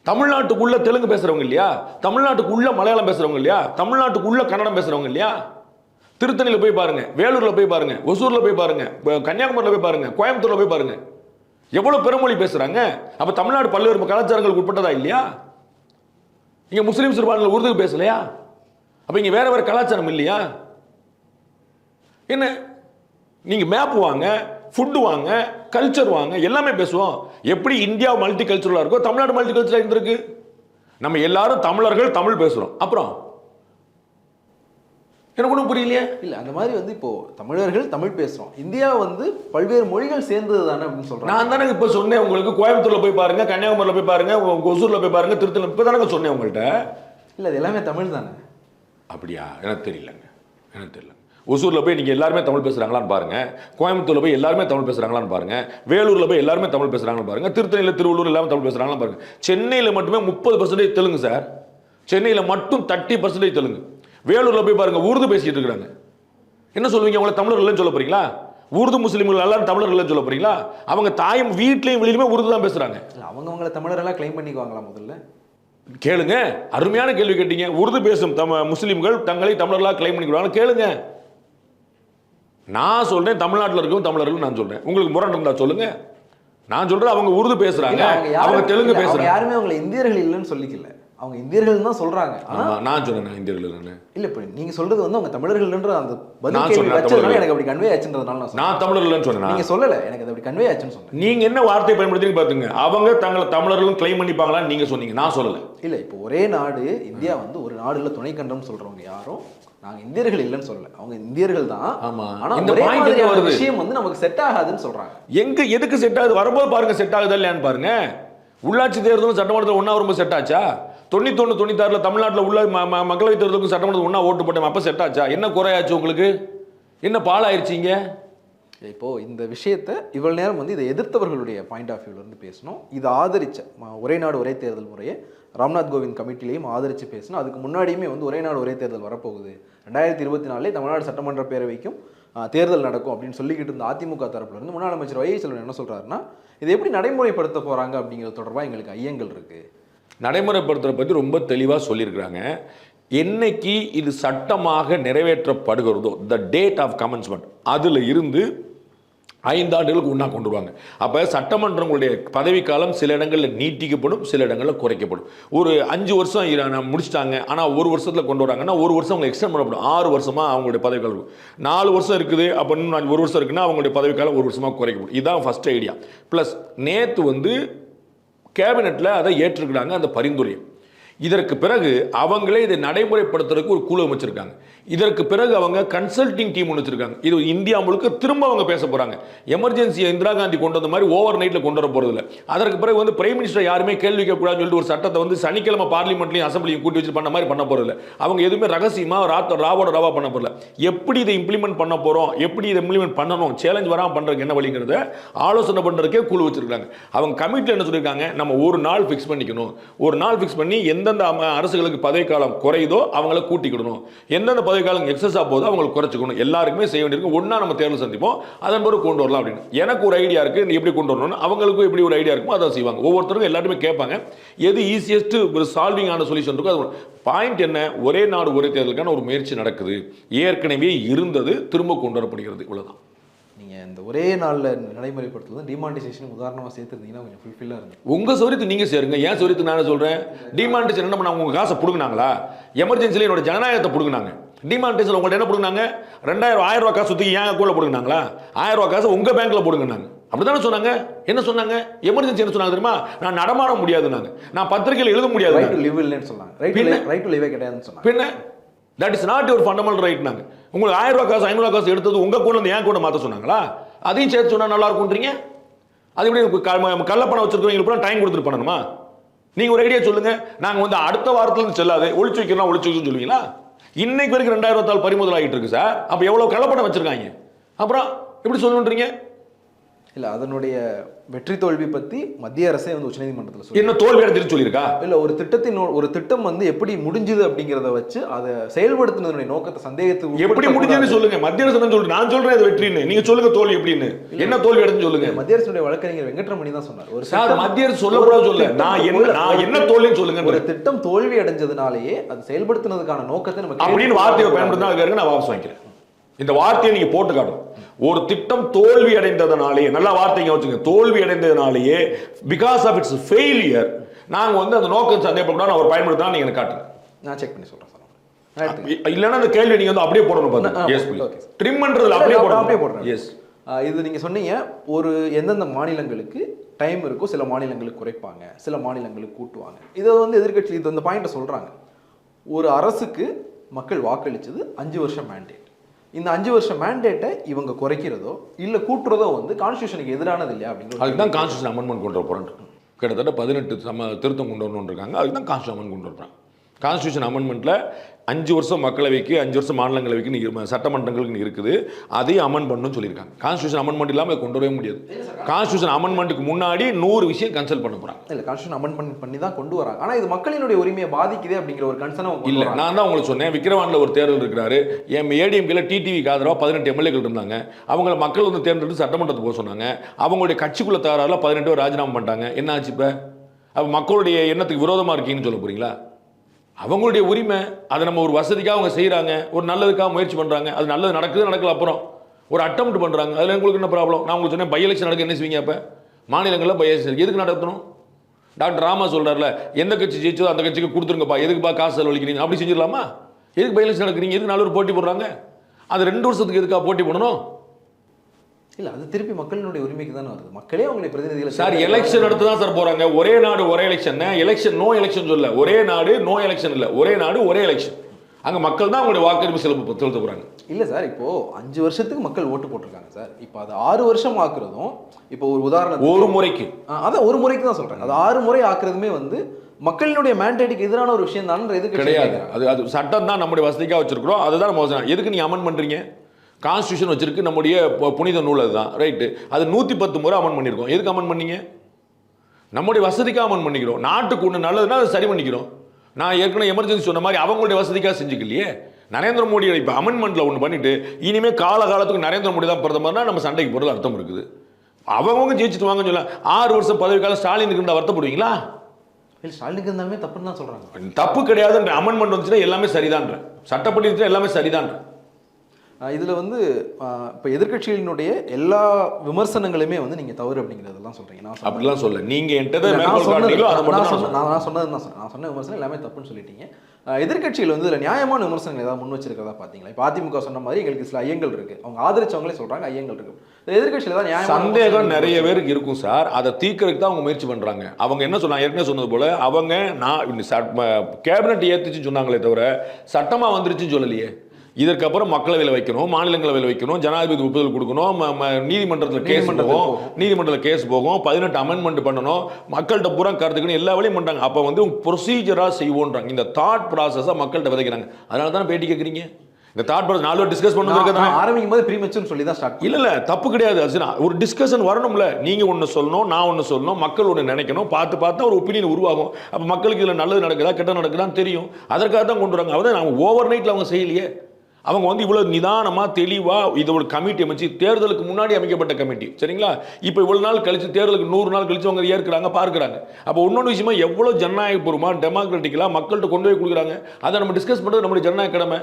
தமிழ்நாட்டுக்குள்ள தெலுங்கு பேசுறவங்க இல்லையா? தமிழ்நாட்டுக்குள்ள மலையாளம் பேசுறவங்க இல்லையா? தமிழ்நாட்டுக்குள்ள கன்னடம் பேசுறவங்க இல்லையா? திருத்தணியில் போய் பாருங்க வேலூர்ல போய் பாருங்க ஒசூர்ல போய் பாருங்க கன்னியாகுமரியில் போய் பாருங்க கோயம்புத்தூர்ல போய் பாருங்க. எவ்வளவு பெருமொழி பேசுறாங்க? அப்ப தமிழ்நாடு பல்வேறு கலாச்சாரங்களுக்கு உட்பட்டதா இல்லையா? இங்க முஸ்லீம் சிறுபான்மையினர் உருது பேசலையா? அப்ப இங்க வேற வேற கலாச்சாரம் இல்லையா? என்ன நீங்க மேப் வாங்க ஃபுட்டு வாங்க கல்ச்சர் வாங்க எல்லாமே பேசுவோம். எப்படி இந்தியா மல்டி கல்ச்சரலா இருக்கோ தமிழ்நாடு மல்டி கல்ச்சரா இருந்திருக்கு? நம்ம எல்லாரும் தமிழர்கள் தமிழ் பேசுறோம். அப்புறம் எனக்கு ஒன்றும் புரியலையே. இல்ல அந்த மாதிரி வந்து இப்போ தமிழர்கள் தமிழ் பேசுறோம். இந்தியா வந்து பல்வேறு மொழிகள் சேர்ந்தது தானே அப்படின்னு சொல்றாங்க. நான் தானே இப்ப சொன்னேன் உங்களுக்கு. கோயம்புத்தூர்ல போய் பாருங்க கன்னியாகுமரியில போய் பாருங்க உங்க ஒசூர்ல போய் பாருங்க திருத்தல இப்ப தானே சொன்னேன் உங்கள்கிட்ட இல்ல இது எல்லாமே தமிழ் தானே? அப்படியா? எனக்கு தெரியலங்க. எனக்கு தெரியல. ஒசூர்ல போய் நீங்க எல்லாருமே தமிழ் பேசுறாங்களான்னு பாருங்க. கோயம்புத்தூர்ல போய் எல்லாருமே தமிழ் பேசுறாங்களான்னு பாருங்க. வேலூர்ல போய் எல்லாருமே தமிழ் பேசுறாங்களான்னு பாருங்க. திருத்தணியில திருவள்ளூர் எல்லாமே தமிழ் பேசுறாங்களான்னு பாருங்க. சென்னையில மட்டுமே முப்பது பர்சன்டேஜ் தெலுங்கு சார். சென்னையில மட்டும் தேர்ட்டி பர்சன்டேஜ் தெலுங்கு. வேலூர்ல போய் பாருங்க உருது பேசிட்டு இருக்காங்க. என்ன சொல்லுவீங்க? அவங்கள தமிழர்கள் சொல்ல போறீங்களா? உருது முஸ்லீம்கள் எல்லாரும் தமிழர்கள் சொல்ல போறீங்களா? அவங்க தாயும் வீட்லயும் வெளியிலுமே உருது தான் பேசுறாங்க. அவங்க அவங்கள தமிழரெல்லாம் கிளைம் பண்ணிக்குவாங்களா முதல்ல? கேளுங்க. அருமையான கேள்வி கேட்டீங்க. உருது பேசும் தம முஸ்லிம்கள் தங்களை தமிழர்களாக கிளைம் பண்ணிக்கிறாங்க கேளுங்க. நான் சொல்றேன் தமிழ்நாட்டில் இருக்கும் தமிழர்கள் நான் சொல்றேன். உங்களுக்கு முரண் இருந்தா சொல்லுங்க. நான் சொல்றேன் அவங்க உருது பேசுறாங்க. இல்ல, அவங்க தெலுங்கு இல்ல, பேசுறாங்க. யாருமே அவங்களை இந்தியர்கள் இல்லைன்னு சொல்லிக்கல. அவங்க இந்தியர்கள் தான் சொல்றாங்க. நான் சொன்னேன் நான் இந்தியர்கள். இல்ல இப்ப நீங்க சொல்றது வந்து அவங்க தமிழர்கள்ன்ற அந்த பதில். எனக்கு அப்படி கன்வே ஆச்சுன்றதுனால நான் நான் தமிழர்கள்னு சொன்னேன்? நீங்க சொல்லல எனக்கு அது அப்படி கன்வே ஆச்சுன்னு சொன்னேன். நீங்க என்ன வார்த்தை பயன்படுத்தி பாத்துங்க. அவங்க தங்களை தமிழர்களும் கிளைம் பண்ணிப்பாங்களான்னு நீங்க சொன்னீங்க. நான் சொல்லல. இல்ல இப்போ ஒரே நாடு இந்தியா வந்து ஒரு நாடுல துணைக்கண்டம் சொல்றவங்க யாரும் நாங்க இந்தியர்கள் இல்லைன்னு சொல்லல. அவங்க இந்தியர்கள் தான். ஆமா. ஆனா இந்த மாதிரியான? விஷயம் வந்து நமக்கு செட் ஆகாதுன்னு சொல்றாங்க. எங்க எதுக்கு செட் ஆகுது? வரும்போது பாருங்க செட் ஆகுதா இல்லையான்னு பாருங்க. உள்ளாட்சி தேர்தலும் சட்டமன்றத்தில் ஒன்றா வரும்போது செட் ஆச்சா? தொண்ணூத்தொன்று தொண்ணூத்தாறுல தமிழ்நாட்டில் உள்ள மக்களவைத் தேர்தலுக்கும் சட்டமன்றத்தில் ஒன்றா ஓட்டு போட்டோம் அப்போ செட் ஆச்சா? என்ன குறையாச்சு உங்களுக்கு? என்ன பாலாயிருச்சீங்க இப்போது இந்த விஷயத்த இவ்வளோ நேரம் வந்து இதை எதிர்த்தவர்களுடைய பாயிண்ட் ஆஃப் வியூல இருந்து பேசணும். இதை ஆதரித்த ஒரே நாடு ஒரே தேர்தல் முறையை ராம்நாத் கோவிந்த் கமிட்டிலையும் ஆதரித்து பேசணும். அதுக்கு முன்னாடியுமே வந்து ஒரே நாடு ஒரே தேர்தல் வரப்போகுது. ரெண்டாயிரத்தி இருபத்தி நாலுலே தமிழ்நாடு சட்டமன்ற பேரவைக்கும் தேர்தல் நடக்கும் அப்படின்னு சொல்லிக்கிட்டு இருந்த அதிமுக தரப்புலேருந்து முன்னாள் அமைச்சர் வைகை செல்வன் என்ன சொல்கிறாருன்னா இதை எப்படி நடைமுறைப்படுத்த போகிறாங்க அப்படிங்கிறது தொடர்பாக எங்களுக்கு ஐயங்கள் இருக்குது நடைமுறைப்படுத்துகிற பற்றி ரொம்ப தெளிவாக சொல்லியிருக்கிறாங்க. என்னைக்கு இது சட்டமாக நிறைவேற்றப்படுகிறதோ த டேட் ஆஃப் கமன்ஸ்மெண்ட் அதில் இருந்து ஐந்தாண்டுகளுக்கு ஒன்றா கொண்டு வருவாங்க. அப்போ சட்டமன்றங்களுடைய பதவிக்காலம் சில இடங்களில் நீட்டிக்கப்படும் சில இடங்களில் குறைக்கப்படும். ஒரு அஞ்சு வருஷம் முடிச்சிட்டாங்க ஆனால் ஒரு வருஷத்தில் கொண்டு வராங்கன்னா ஒரு வருஷம் அவங்க எக்ஸ்டெண்ட் பண்ணப்படும். ஆறு வருஷமாக அவங்களுடைய பதவிக்காலம் இருக்கும். நாலு வருஷம் இருக்குது அப்போ இன்னும் ஒரு வருஷம் இருக்குன்னா அவங்களுடைய பதவிக்காலம் ஒரு வருஷமாக குறைக்கப்படும். இதுதான் ஃபஸ்ட் ஐடியா ப்ளஸ் நேற்று வந்து கேபினெட்டில் அதை ஏற்றுக்கிறாங்க அந்த பரிந்துரையை. இதற்கு பிறகு அவங்களே இதை நடைமுறைப்படுத்துறதுக்கு ஒரு குழு அமைச்சிருக்காங்க. இதற்கு பிறகு அவங்க கன்சல்டிங் டீம் ஒன்று வச்சிருக்காங்க. இது இந்தியா முழுக்க திரும்ப அவங்க பேச போகிறாங்க எமர்ஜென்சியை இந்திரா காந்தி கொண்டு வந்த மாதிரி ஓவர் நைட்டில் கொண்டு வர போகிறதில்ல அதற்கு பிறகு வந்து பிரைம் மினிஸ்டர் யாருமே கேள்வி கேட்கக்கூடாதுன்னு சொல்லிட்டு ஒரு சட்டத்தை வந்து சனிக்கிழமை பார்லிமெண்ட்லையும் அசம்பிளியும் கூட்டி வச்சு பண்ண மாதிரி பண்ண போகிறதில்ல அவங்க எதுவுமே ரகசியமாக ராத்த ராவோட ராவா பண்ண போறல எப்படி இதை இம்ப்ளிமெண்ட் பண்ண போகிறோம் எப்படி இதை இம்ப்ளிமெண்ட் பண்ணணும்? சேலஞ்ச் வராமல் பண்ணுறதுக்கு என்ன வழிங்கிறத ஆலோசனை பண்ணுறதுக்கே குழு வச்சிருக்காங்க. அவங்க கமிட்டியில் என்ன சொல்லியிருக்காங்க? நம்ம ஒரு நாள் ஃபிக்ஸ் பண்ணிக்கணும். ஒரு நாள் ஃபிக்ஸ் பண்ணி எந்தெந்த அரசுகளுக்கு பதவிக்காலம் குறையுதோ அவங்கள கூட்டிக்கிடணும். எந்தெந்த பதவிக்காலம் எக்ஸஸாக போதோ அவங்களுக்கு குறைச்சிக்கணும். எல்லாருக்குமே செய்ய வேண்டியிருக்கு. ஒன்றா நம்ம தேர்தல் சந்திப்போம். அதன் பிறகு கொண்டு வரலாம் அப்படின்னு. எனக்கு ஒரு ஐடியா இருக்கு நீ எப்படி கொண்டு வரணும்னு. அவங்களுக்கும் எப்படி ஒரு ஐடியா இருக்குமோ அதை செய்வாங்க. ஒவ்வொருத்தருக்கும் எல்லாருமே கேட்பாங்க. எது ஈஸியஸ்ட் ஒரு சால்விங் ஆன சொல்யூஷன் இருக்கோ அது பாயிண்ட் என்ன? ஒரே நாடு ஒரே தேர்தலுக்கான ஒரு முயற்சி நடக்குது. ஏற்கனவே இருந்தது திரும்ப கொண்டு வரப்படுகிறது. இவ்வளவுதான். நீங்க இந்த ஒரே நாள்ல நடைமுறைப்படுத்துறது டிமானிட்டைசேஷன் உதாரணமா சேர்த்துருந்தீங்கன்னா கொஞ்சம் ஃபுல்ஃபில்லாக இருக்கும் உங்க சௌரியத்தை நீங்க சேருங்க. ஏன் சௌரியத்தை நான் சொல்றேன்? டிமானிட்டேஷன் என்ன பண்ணாங்க? உங்க காசை பிடுங்கினாங்களா? எமர்ஜென்சில என்னோட ஜனநாயகத்தை பிடுங்கினாங்க. டிமானிட்டேஷன் உங்கள்ட்ட என்ன பிடுங்கினாங்க? ரெண்டாயிரம் ஆயிரம் ரூபாய் காசு சுத்தி ஏன் அக்கௌண்ட்ல பிடுங்கினாங்களா? ஆயிரம் ரூபாய் காசு உங்க பேங்க்ல பிடுங்கினாங்க. அப்படிதானே சொன்னாங்க? என்ன சொன்னாங்க? எமர்ஜென்சி என்ன சொன்னாங்க தெரியுமா? நான் நடமாட முடியாதுன்னாங்க நான் பத்திரிகையில் எழுத முடியாது ரைட் டு லிவ் இல்லைன்னு சொன்னாங்க. ரைட்? ரைட் டு லிவே கிடையாதுன்னு சொன்னாங்க. பின்ன? That is not your fundamental right நாங்க. உங்களுக்கு ஆயிரம் ரூபாய் காசு ஐநூறு காசு எடுத்தது உங்க கூட இருந்து ஏன் கூட மாத்த சொன்னாங்களா? அதையும் சேர்த்து சொன்னா நல்லா இருக்கும்ன்றீங்க? அது எப்படி கள்ளப்பணம் வச்சிருக்கவங்களுக்கு பூரா டைம் கொடுத்துட்டு பண்ணணுமா? நீங்க ஒரு ஐடியா சொல்லுங்க. நாங்க வந்து அடுத்த வாரத்துல இருந்து செல்லாது. ஒளிச்சு வைக்கிறோம் ஒளிச்சு வைக்கணும்னு சொல்லுவீங்களா? இன்னைக்கு வரைக்கும் ரெண்டாயிரம் ரூபாய் பறிமுதல் ஆகிட்டு இருக்கு சார். அப்போ எவ்வளோ கலப்படம் வச்சிருக்காங்க? அப்புறம் எப்படி சொல்லுன்றீங்க இல்ல அதனுடைய வெற்றி தோல்வி பத்தி மத்திய அரசே வந்து உச்சநீதிமன்றத்தில் சொல்லி என்ன தோல்வி அடைஞ்சிருன்னு சொல்லியிருக்கா? இல்ல ஒரு திட்டத்தின் ஒரு திட்டம் வந்து எப்படி முடிஞ்சுது அப்படிங்கிறத வச்சு அதை செயல்படுத்தினதுடைய நோக்கத்தை சந்தேகத்துக்கு எப்படி. முடிஞ்சதுன்னு சொல்லுங்க. மத்திய அரசு சொல்லுங்க நான் சொல்றேன் இது வெற்றின்னு. நீங்க சொல்லுங்க தோல்வி எப்படின்னு. என்ன தோல்வி அடைஞ்சு சொல்லுங்க. மத்திய அரசுடைய வழக்கறிஞர் வெங்கட்ரமணி தான் சொன்னார். ஒரு சார் மத்திய அரசு சொல்லக்கூடாது சொல்ல நான் என்ன நான் என்ன தோல்வின்னு சொல்லுங்க ஒரு திட்டம் தோல்வி அடைஞ்சதுனாலேயே அது செயல்படுத்தினதுக்கான நோக்கத்தை நம்ம அப்படின்னு வார்த்தையை பயன்படுத்தினா நான் வாபஸ் வாங்கிக்கிறேன். இந்த வார்த்தையை நீங்க போட்டு காட்டும். ஒரு திட்டம் தோல்வி அடைந்ததனாலேயே நல்ல வார்த்தைங்க வச்சுங்க. தோல்வி அடைந்ததனாலேயே பிகாஸ் ஆஃப் இட்ஸ் ஃபெயிலியர் நாங்க வந்து அந்த நோக்கம் சந்தேகப்படாம அவர் பயன்படுத்தினா நீங்க எனக்கு காட்டுங்க. நான் செக் பண்ணி சொல்றேன் சார். இல்லைன்னா அந்த கேள்வி நீங்க வந்து அப்படியே போடணும் பாருங்க. எஸ். ட்ரிம் பண்றதுல அப்படியே போடணும். அப்படியே போடுறேன். எஸ் இது நீங்க சொன்னீங்க ஒரு எந்தெந்த மாநிலங்களுக்கு டைம் இருக்கோ சில மாநிலங்களுக்கு குறைப்பாங்க சில மாநிலங்களுக்கு கூட்டுவாங்க. இதை வந்து எதிர்க்கட்சி இது அந்த பாயிண்ட்டை சொல்றாங்க. ஒரு அரசுக்கு மக்கள் வாக்களிச்சது அஞ்சு வருஷம் மேண்டேட் இந்த அஞ்சு வருஷம் மேண்டேட்டை இவங்க குறைக்கிறதோ இல்ல கூட்டுறதோ வந்து கான்ஸ்டியூஷனுக்கு எதிரானது இல்லையா அப்படிங்கிற அதுக்கு தான் கான்ஸ்டியூஷன் அமெண்ட்மெண்ட் கொண்டு வர போகிறோம் கிட்டத்தட்ட பதினெட்டு சம திருத்தம் கொண்டு வரணும்னு இருக்காங்க அதுக்கு தான் கான்ஸ்டியூஷன் அமெண்ட் கொண்டு வரப்போறாங்க கான்ஸ்டியூஷன் அமெண்ட்மெண்ட்டில் அஞ்சு வருஷம் மக்களவைக்கு அஞ்சு வருஷம் மாநிலங்களவைக்கு நீ இரு- சட்டமன்றங்களுக்கு இருக்குது. அதையும் அமெண்ட் பண்ணணும்னு சொல்லியிருக்காங்க. கான்ஸ்டியூஷன் அமெண்ட்மெண்ட் இல்லாமல் கொண்டு வரவே முடியாது. கான்ஸ்டியூஷன் அமெண்ட்மெண்ட்டுக்கு முன்னாடி நூறு விஷயம் கன்சல்ட் பண்ண போகிறாங்க இல்ல கான்ஸ்டியூஷன் அமெண்ட்மெண்ட் பண்ணி தான் கொண்டு வராங்க. ஆனா இது மக்களினுடைய உரிமையை பாதிக்குதே அப்படிங்கிற ஒரு கன்சர்னை இல்லை நான் தான் உங்களுக்கு சொன்னேன். விக்கிரவாண்டில் ஒரு தேர்தல் இருக்கிறாரு. என் ஏடிஎம்கேல டிடிவிக்கு ஆதரவாக பதினெட்டு எம்எல்ஏக்கள் இருந்தாங்க. அவங்கள மக்கள் வந்து தேர்ந்தெடுத்து சட்டமன்றத்துக்கு போக சொன்னாங்க. அவங்களுடைய கட்சிக்குள்ள தகராறுல பதினெட்டு பேர் ராஜினாமா பண்ணிட்டாங்க. என்ன ஆச்சு இப்போ? அப்போ மக்களுடைய எண்ணத்துக்கு விரோதமாக இருக்கீங்கன்னு சொல்ல போறீங்களா? அவங்களுடைய உரிமை அதை நம்ம ஒரு வசதிக்காக அவங்க செய்கிறாங்க ஒரு நல்லதுக்காக முயற்சி பண்ணுறாங்க அது நல்லது நடக்குது நடக்கல அப்புறம் ஒரு அட்டம்ப்ட் பண்ணுறாங்க அதில் உங்களுக்கு என்ன ப்ராப்ளம் நான் உங்களுக்கு சொன்னேன் பை எலெக்ஷன் நடக்க என்ன செய்வீங்க அப்போ? மாநிலங்களில் பை எலெக்ஷன் எதுக்கு நடத்தணும்? டாக்டர் ராமா சொல்கிறார்ல எந்த கட்சி ஜெயிச்சோ அந்த கட்சிக்கு கொடுத்துருங்கப்பா எதுக்குப்பா காசு செலவழிக்கிறீங்க? அப்படி செஞ்சிடலாமா? எதுக்கு பை எலெக்ஷன் நடக்கிறீங்க? எதுக்கு நாலு பேர் போட்டி போடுறாங்க? அது ரெண்டு வருஷத்துக்கு எதுக்காக போட்டி போடணும்? இல்ல அது திருப்பி மக்களினுடைய உரிமைக்கு தானே வருது. மக்களே அவங்களை பிரதிநிதிகளை சார் எலெக்ஷன் நடத்த தான் சார் போறாங்க? ஒரே நாடு ஒரே எலெக்ஷன் எலெக்ஷன் நோ எலெக்ஷன் சொல்ல ஒரே நாடு நோ எலெக்ஷன் இல்ல. ஒரே நாடு ஒரே எலெக்ஷன் அங்கே மக்கள் தான் அவங்களுடைய வாக்கெடுப்பு செலுத்த செலுத்த போகிறாங்க இல்லை சார் இப்போ அஞ்சு வருஷத்துக்கு மக்கள் ஓட்டு போட்டிருக்காங்க சார் இப்போ அது ஆறு வருஷம் ஆக்குறதும் இப்போ ஒரு உதாரணம் ஒரு முறைக்கு. அதான் ஒரு முறைக்கு தான் சொல்றேன் அது ஆறு முறை ஆக்குறதுமே வந்து மக்களினுடைய மேண்டேட்டுக்கு எதிரான ஒரு விஷயம் தான் எதுக்கு கிடையாது. அது அது சட்டம் தான் நம்முடைய வசதிக்காக வச்சிருக்கிறோம். அதுதான் நம்ம. எதுக்கு நீங்க அமெண்ட் பண்றீங்க? கான்ஸ்டியூஷன் வச்சிருக்கு நம்முடைய புனித நூல் அதுதான் ரைட்டு அது நூற்றி பத்து முறை அமெண்ட் பண்ணியிருக்கோம் எதுக்கு அமெண்ட் பண்ணீங்க? நம்முடைய வசதிக்காக அமெண்ட் பண்ணிக்கிறோம். நாட்டுக்கு ஒன்று நல்லதுன்னா அதை சரி பண்ணிக்கிறோம். நான் ஏற்கனவே எமர்ஜென்சி சொன்ன மாதிரி அவங்களுடைய வசதிக்காக செஞ்சுக்கலையே. நரேந்திர மோடி இப்போ அமெண்ட்மெண்ட்டில் ஒன்று பண்ணிட்டு இனிமே கால காலத்துக்கு நரேந்திர மோடி தான் பிரதமர்னா நம்ம சண்டைக்கு போகிறது அர்த்தம் இருக்குது. அவங்கவுங்க ஜெயிச்சுட்டு வாங்கன்னு சொல்ல ஆறு வருஷம் பதவி காலம் ஸ்டாலினுக்கு இருந்தால் வருத்தப்படுவீங்களா? இல்லை ஸ்டாலினுக்கு இருந்தாலுமே தப்புன்னு தான் சொல்றாங்க. தப்பு கிடையாதுன்ற அமெண்ட்மெண்ட் வந்துச்சுன்னா எல்லாமே சரிதான்ற. சட்டப்படி இருந்துச்சுன்னா எல்லாமே சரிதான்ற. இதுல வந்து இப்போ எதிர்க்கட்சிகளினுடைய எல்லா விமர்சனங்களுமே வந்து நீங்க தவறு அப்படிங்கிறதெல்லாம் சொல்றீங்க. நான் அப்படிலாம் சொல்ல நீங்க என்கிட்ட நான் சொன்னது நான் தான் நான் சொன்னது தான் சொன்னேன். நான் சொன்ன விமர்சனம் எல்லாமே தப்புன்னு சொல்லிட்டீங்க. ஆஹ் எதிர்க்கட்சிகள் வந்து இதுல நியாயமான விமர்சனங்கள் ஏதாவது முன் வச்சிருக்கிறதா பாத்தீங்களா? இப்போ அதிமுக சொன்ன மாதிரி எங்களுக்கு சில ஐயங்கள் இருக்கு. அவங்க ஆதரிச்சவங்களே சொல்றாங்க ஐயங்கள் இருக்கு. இந்த எதிர்க்கட்சியில் ஏதாவது நியாயமான சந்தேகம் நிறைய பேருக்கு இருக்கும் சார். அதை தீர்க்கறதுக்கு தான் அவங்க முயற்சி பண்றாங்க. அவங்க என்ன சொன்னாங்க ஏற்கனவே சொன்னது போல அவங்க நான் கேபினட் ஏத்துச்சுன்னு சொன்னாங்களே தவிர சட்டமா வந்துருச்சுன்னு சொல்லலையே. இதற்கப்புறம் மக்களவையில் வைக்கணும் மாநிலங்களவையில் வைக்கணும் ஜனாதிபதி ஒப்புதல் கொடுக்கணும் நீதிமன்றத்தில் கேஸ் போகும். போகும். நீதிமன்றத்தில் கேஸ் போகும். பதினெட்டு அமெண்ட்மெண்ட் பண்ணணும். மக்கள்கிட்ட பூரா கருத்துக்கணும். எல்லா வேலையும் பண்றாங்க. அப்போ வந்து ப்ரொசீஜராக செய்வோன்றாங்க. இந்த தாட் ப்ராசஸை மக்கள்கிட்ட விதைக்கிறாங்க. அதனால தானே பேட்டி கேட்குறீங்க? இந்த தாட் ப்ராசஸ் நாலு டிஸ்கஸ் பண்ணுறது ஆரம்பிக்கும் போது ப்ரீமெச்சுன்னு சொல்லி தான் ஸ்டார்ட் இல்ல இல்ல. தப்பு கிடையாது அர்ச்சனா ஒரு டிஸ்கஷன் வரணும்ல. நீங்க ஒண்ணு சொல்லணும் நான் ஒண்ணு சொல்லணும் மக்கள் ஒண்ணு நினைக்கணும். பார்த்து பார்த்து ஒரு ஒப்பீனியன் உருவாகும். அப்ப மக்களுக்கு இதுல நல்லது நடக்குதா கெட்ட நடக்குதான்னு தெரியும். அதற்காக தான் கொண்டு வராங்க. அதான் அவங்க ஓவர் நைட்ல அவங்க செய்யலையே. அவங்க வந்து இவ்வளோ நிதானமாக தெளிவாக இது ஒரு கமிட்டி அமைச்சு தேர்தலுக்கு முன்னாடி அமைக்கப்பட்ட கமிட்டி சரிங்களா? இப்போ இவ்வளோ நாள் கழிச்சு தேர்தலுக்கு நூறு நாள் கழித்து அவங்க ஏற்கிறாங்க பார்க்குறாங்க. அப்போ இன்னொன்று விஷயமா எவ்வளோ ஜனநாயகபூர்வமாக டெமோக்ராட்டிக்கலாக மக்கள்கிட்ட கொண்டு போய் கொடுக்குறாங்க? அதை நம்ம டிஸ்கஸ் பண்ணுறது நம்மளுடைய ஜனநாயக கடமை.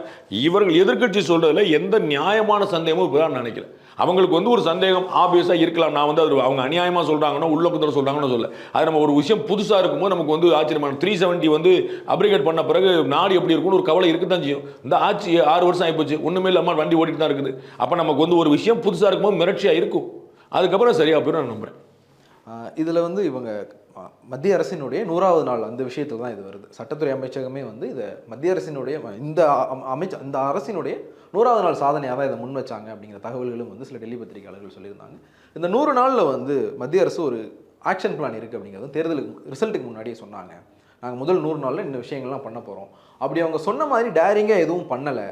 இவர்கள் எதிர்கட்சி சொல்கிறதுல எந்த நியாயமான சந்தேகமும் இப்போதான் நினைக்கிறேன். அவங்களுக்கு வந்து ஒரு சந்தேகம் ஆப்வியஸாக இருக்கலாம். நான் வந்து அது அவங்க அநியாயமாக சொல்கிறாங்கன்னா உள்ள குதிரை சொல்கிறாங்கன்னு சொல்ல அது நம்ம ஒரு விஷயம் புதுசாக இருக்கும்போது நமக்கு வந்து ஆச்சரியமான த்ரீ செவன்ட்டி வந்து அப்ரிகேட் பண்ண பிறகு நாடு எப்படி இருக்கும்னு ஒரு கவலை இருக்க தான் செய்யும். இந்த ஆட்சி ஆறு வருஷம் ஆகிப்போச்சு ஒன்றுமே இல்லாமல் வண்டி ஓடிட்டு தான் இருக்குது. அப்போ நமக்கு வந்து ஒரு விஷயம் புதுசாக இருக்கும்போது மிரட்சியாக இருக்கும். அதுக்கப்புறம் சரியாக போயிடும் நான் நம்புறேன். இதில் வந்து இவங்க மத்திய அரசினுடைய நூறாவது நாள் அந்த விஷயத்தில் தான் இது வருது. சட்டத்துறை அமைச்சகமே வந்து இதை மத்திய அரசினுடைய இந்த அமைச்ச இந்த அரசினுடைய நூறாவது நாள் சாதனையாக தான் இதை முன் வச்சாங்க அப்படிங்கிற தகவல்களும் வந்து சில டெல்லி பத்திரிகையாளர்கள் சொல்லியிருந்தாங்க. இந்த நூறு நாளில் வந்து மத்திய அரசு ஒரு ஆக்ஷன் பிளான் இருக்குது அப்படிங்கிறது தேர்தலுக்கு ரிசல்ட்டுக்கு முன்னாடியே சொன்னாங்க. நாங்கள் முதல் நூறு நாளில் இந்த விஷயங்கள்லாம் பண்ண போகிறோம் அப்படி அவங்க சொன்ன மாதிரி டேரிங்காக எதுவும் பண்ணலை.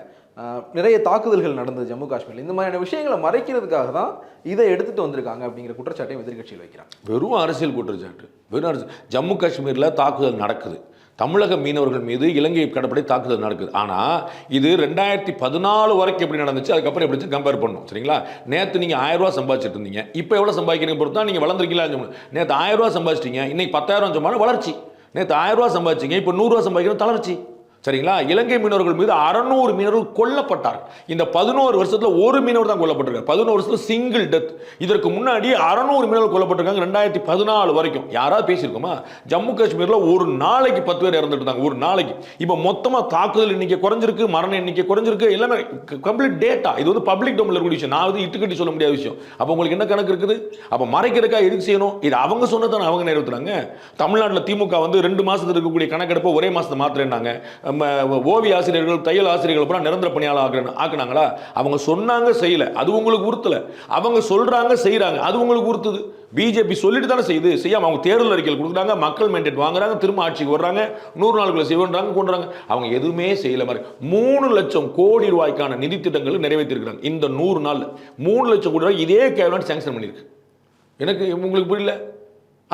நிறைய தாக்குதல்கள் நடந்தது ஜம்மு காஷ்மீரில். இந்த மாதிரியான விஷயங்களை மறைக்கிறதுக்காக தான் இதை எடுத்துகிட்டு வந்திருக்காங்க அப்படிங்கிற குற்றச்சாட்டையும் எதிர்க்கட்சியில் வைக்கிறாங்க. வெறும் அரசியல் குற்றச்சாட்டு. வெறும் அரசியல் ஜம்மு காஷ்மீரில் தாக்குதல் நடக்குது. தமிழக மீனவர்கள் மீது இலங்கை கடற்படை தாக்குதல் நடக்குது. ஆனால் இது ரெண்டாயிரத்தி பதினாலு வரைக்கும் எப்படி நடந்துச்சு அதுக்கப்புறம் எப்படி கம்பேர் பண்ணும் சரிங்களா? நேற்று நீங்கள் ஆயிரம் சம்பாதிச்சிட்டு இருந்தீங்க. இப்போ எவ்வளோ சம்பாதிக்கிறீங்க பொறுத்து தான் நீங்கள் வளர்ந்துருக்கீங்களா நேற்று ஆயிரம் சம்பாதிச்சிட்டீங்க இன்னைக்கு பத்தாயிரம் சம்பாதின வளர்ச்சி. நேற்று ஆயிரம் ரூபா சம்பாதிச்சிங்க இப்போ நூறுரூவா சம்பாதிக்கிறோம் தளர்ச்சி. சரிங்களா? இலங்கை மீனவர்கள் மீது அறநூறு மீனவர்கள் கொல்லப்பட்டார். இந்த பதினோரு வருஷத்தில் ஒரு மீனவர் தான் கொல்லப்பட்டிருக்காரு. பதினோரு வருஷத்தில் சிங்கிள் டெத் இதற்கு முன்னாடி அறநூறு மீனவர்கள் கொல்லப்பட்டிருக்காங்க ரெண்டாயிரத்தி பதினாலு வரைக்கும். யாராவது பேசியிருக்கோமா? ஜம்மு காஷ்மீரில் ஒரு நாளைக்கு பத்து பேர் இறந்துட்டு இருந்தாங்க ஒரு நாளைக்கு. இப்போ மொத்தமாக தாக்குதல் எண்ணிக்கை குறைஞ்சிருக்கு மரண எண்ணிக்கை குறைஞ்சிருக்கு எல்லாமே கம்ப்ளீட் டேட்டா இது வந்து பப்ளிக் டொமில் இருக்கக்கூடிய விஷயம். நான் வந்து இட்டுக்கட்டி சொல்ல முடியாத விஷயம். அப்போ உங்களுக்கு என்ன கணக்கு இருக்குது? அப்போ மறைக்கிறதுக்காக எதுக்கு செய்யணும்? இது அவங்க சொன்னதான் அவங்க நிறைவேற்றுறாங்க தமிழ்நாட்டில் திமுக வந்து ரெண்டு மாசத்துல இருக்கக்கூடிய கணக்கெடுப்பை ஒரே மாதத்தை மாத்திரனாங்க ஓவிய ஆசிரியர்கள் தையல் ஆசிரியர்கள் பூரா நிரந்தர பணியாளர் ஆக்குறாங்க ஆக்குனாங்களா? அவங்க சொன்னாங்க செய்யலை. அது உங்களுக்கு உறுத்தல. அவங்க சொல்கிறாங்க செய்கிறாங்க அது உங்களுக்கு உறுத்துது. பிஜேபி சொல்லிட்டு தானே செய்யுது. செய்யாம அவங்க தேர்தல் அறிக்கையில் கொடுக்குறாங்க மக்கள் மேண்டேட் வாங்குறாங்க திரும்ப ஆட்சிக்கு வர்றாங்க நூறு நாளுக்குள்ள செய்வன்றாங்க கொண்டுறாங்க அவங்க எதுவுமே செய்யல மாதிரி. மூணு லட்சம் கோடி ரூபாய்க்கான நிதி திட்டங்கள் நிறைவேற்றிருக்கிறாங்க. இந்த நூறு நாளில் மூணு லட்சம் கோடி ரூபாய் இதே கேபினட் சேங்ஷன் பண்ணியிருக்கு. எனக்கு உங்களுக்கு புரியல?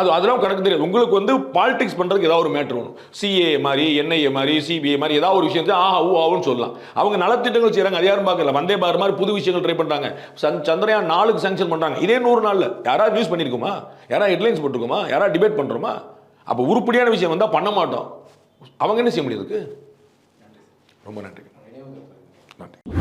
அது அதெல்லாம் கணக்கு தெரியாது. உங்களுக்கு வந்து பாலிடிக்ஸ் பண்ணுறதுக்கு ஏதாவது ஒரு மேட்ரு வேணும். சிஏ மாதிரி என்ஐஏ மாதிரி சிபிஐ மாதிரி ஏதாவது ஒரு விஷயத்தை ஆஹா ஊ ஆகும்னு சொல்லலாம். அவங்க நலத்திட்டங்கள் செய்கிறாங்க அது யாரும் பார்க்கல. வந்தே பாரு மாதிரி புது விஷயங்கள் ட்ரை பண்ணுறாங்க சந் சந்திரயான் நாளுக்கு சேங்ஷன் பண்ணுறாங்க இதே நூறு நாளில். யாராவது நியூஸ் பண்ணியிருக்குமா யாராவது ஹெட்லைன்ஸ் போட்டிருக்குமா? யாராவது டிபேட் பண்ணுறோமா அப்போ உருப்படியான விஷயம் வந்தால் பண்ண மாட்டோம். அவங்க என்ன செய்ய முடியுதுக்கு ரொம்ப நன்றி. நன்றி.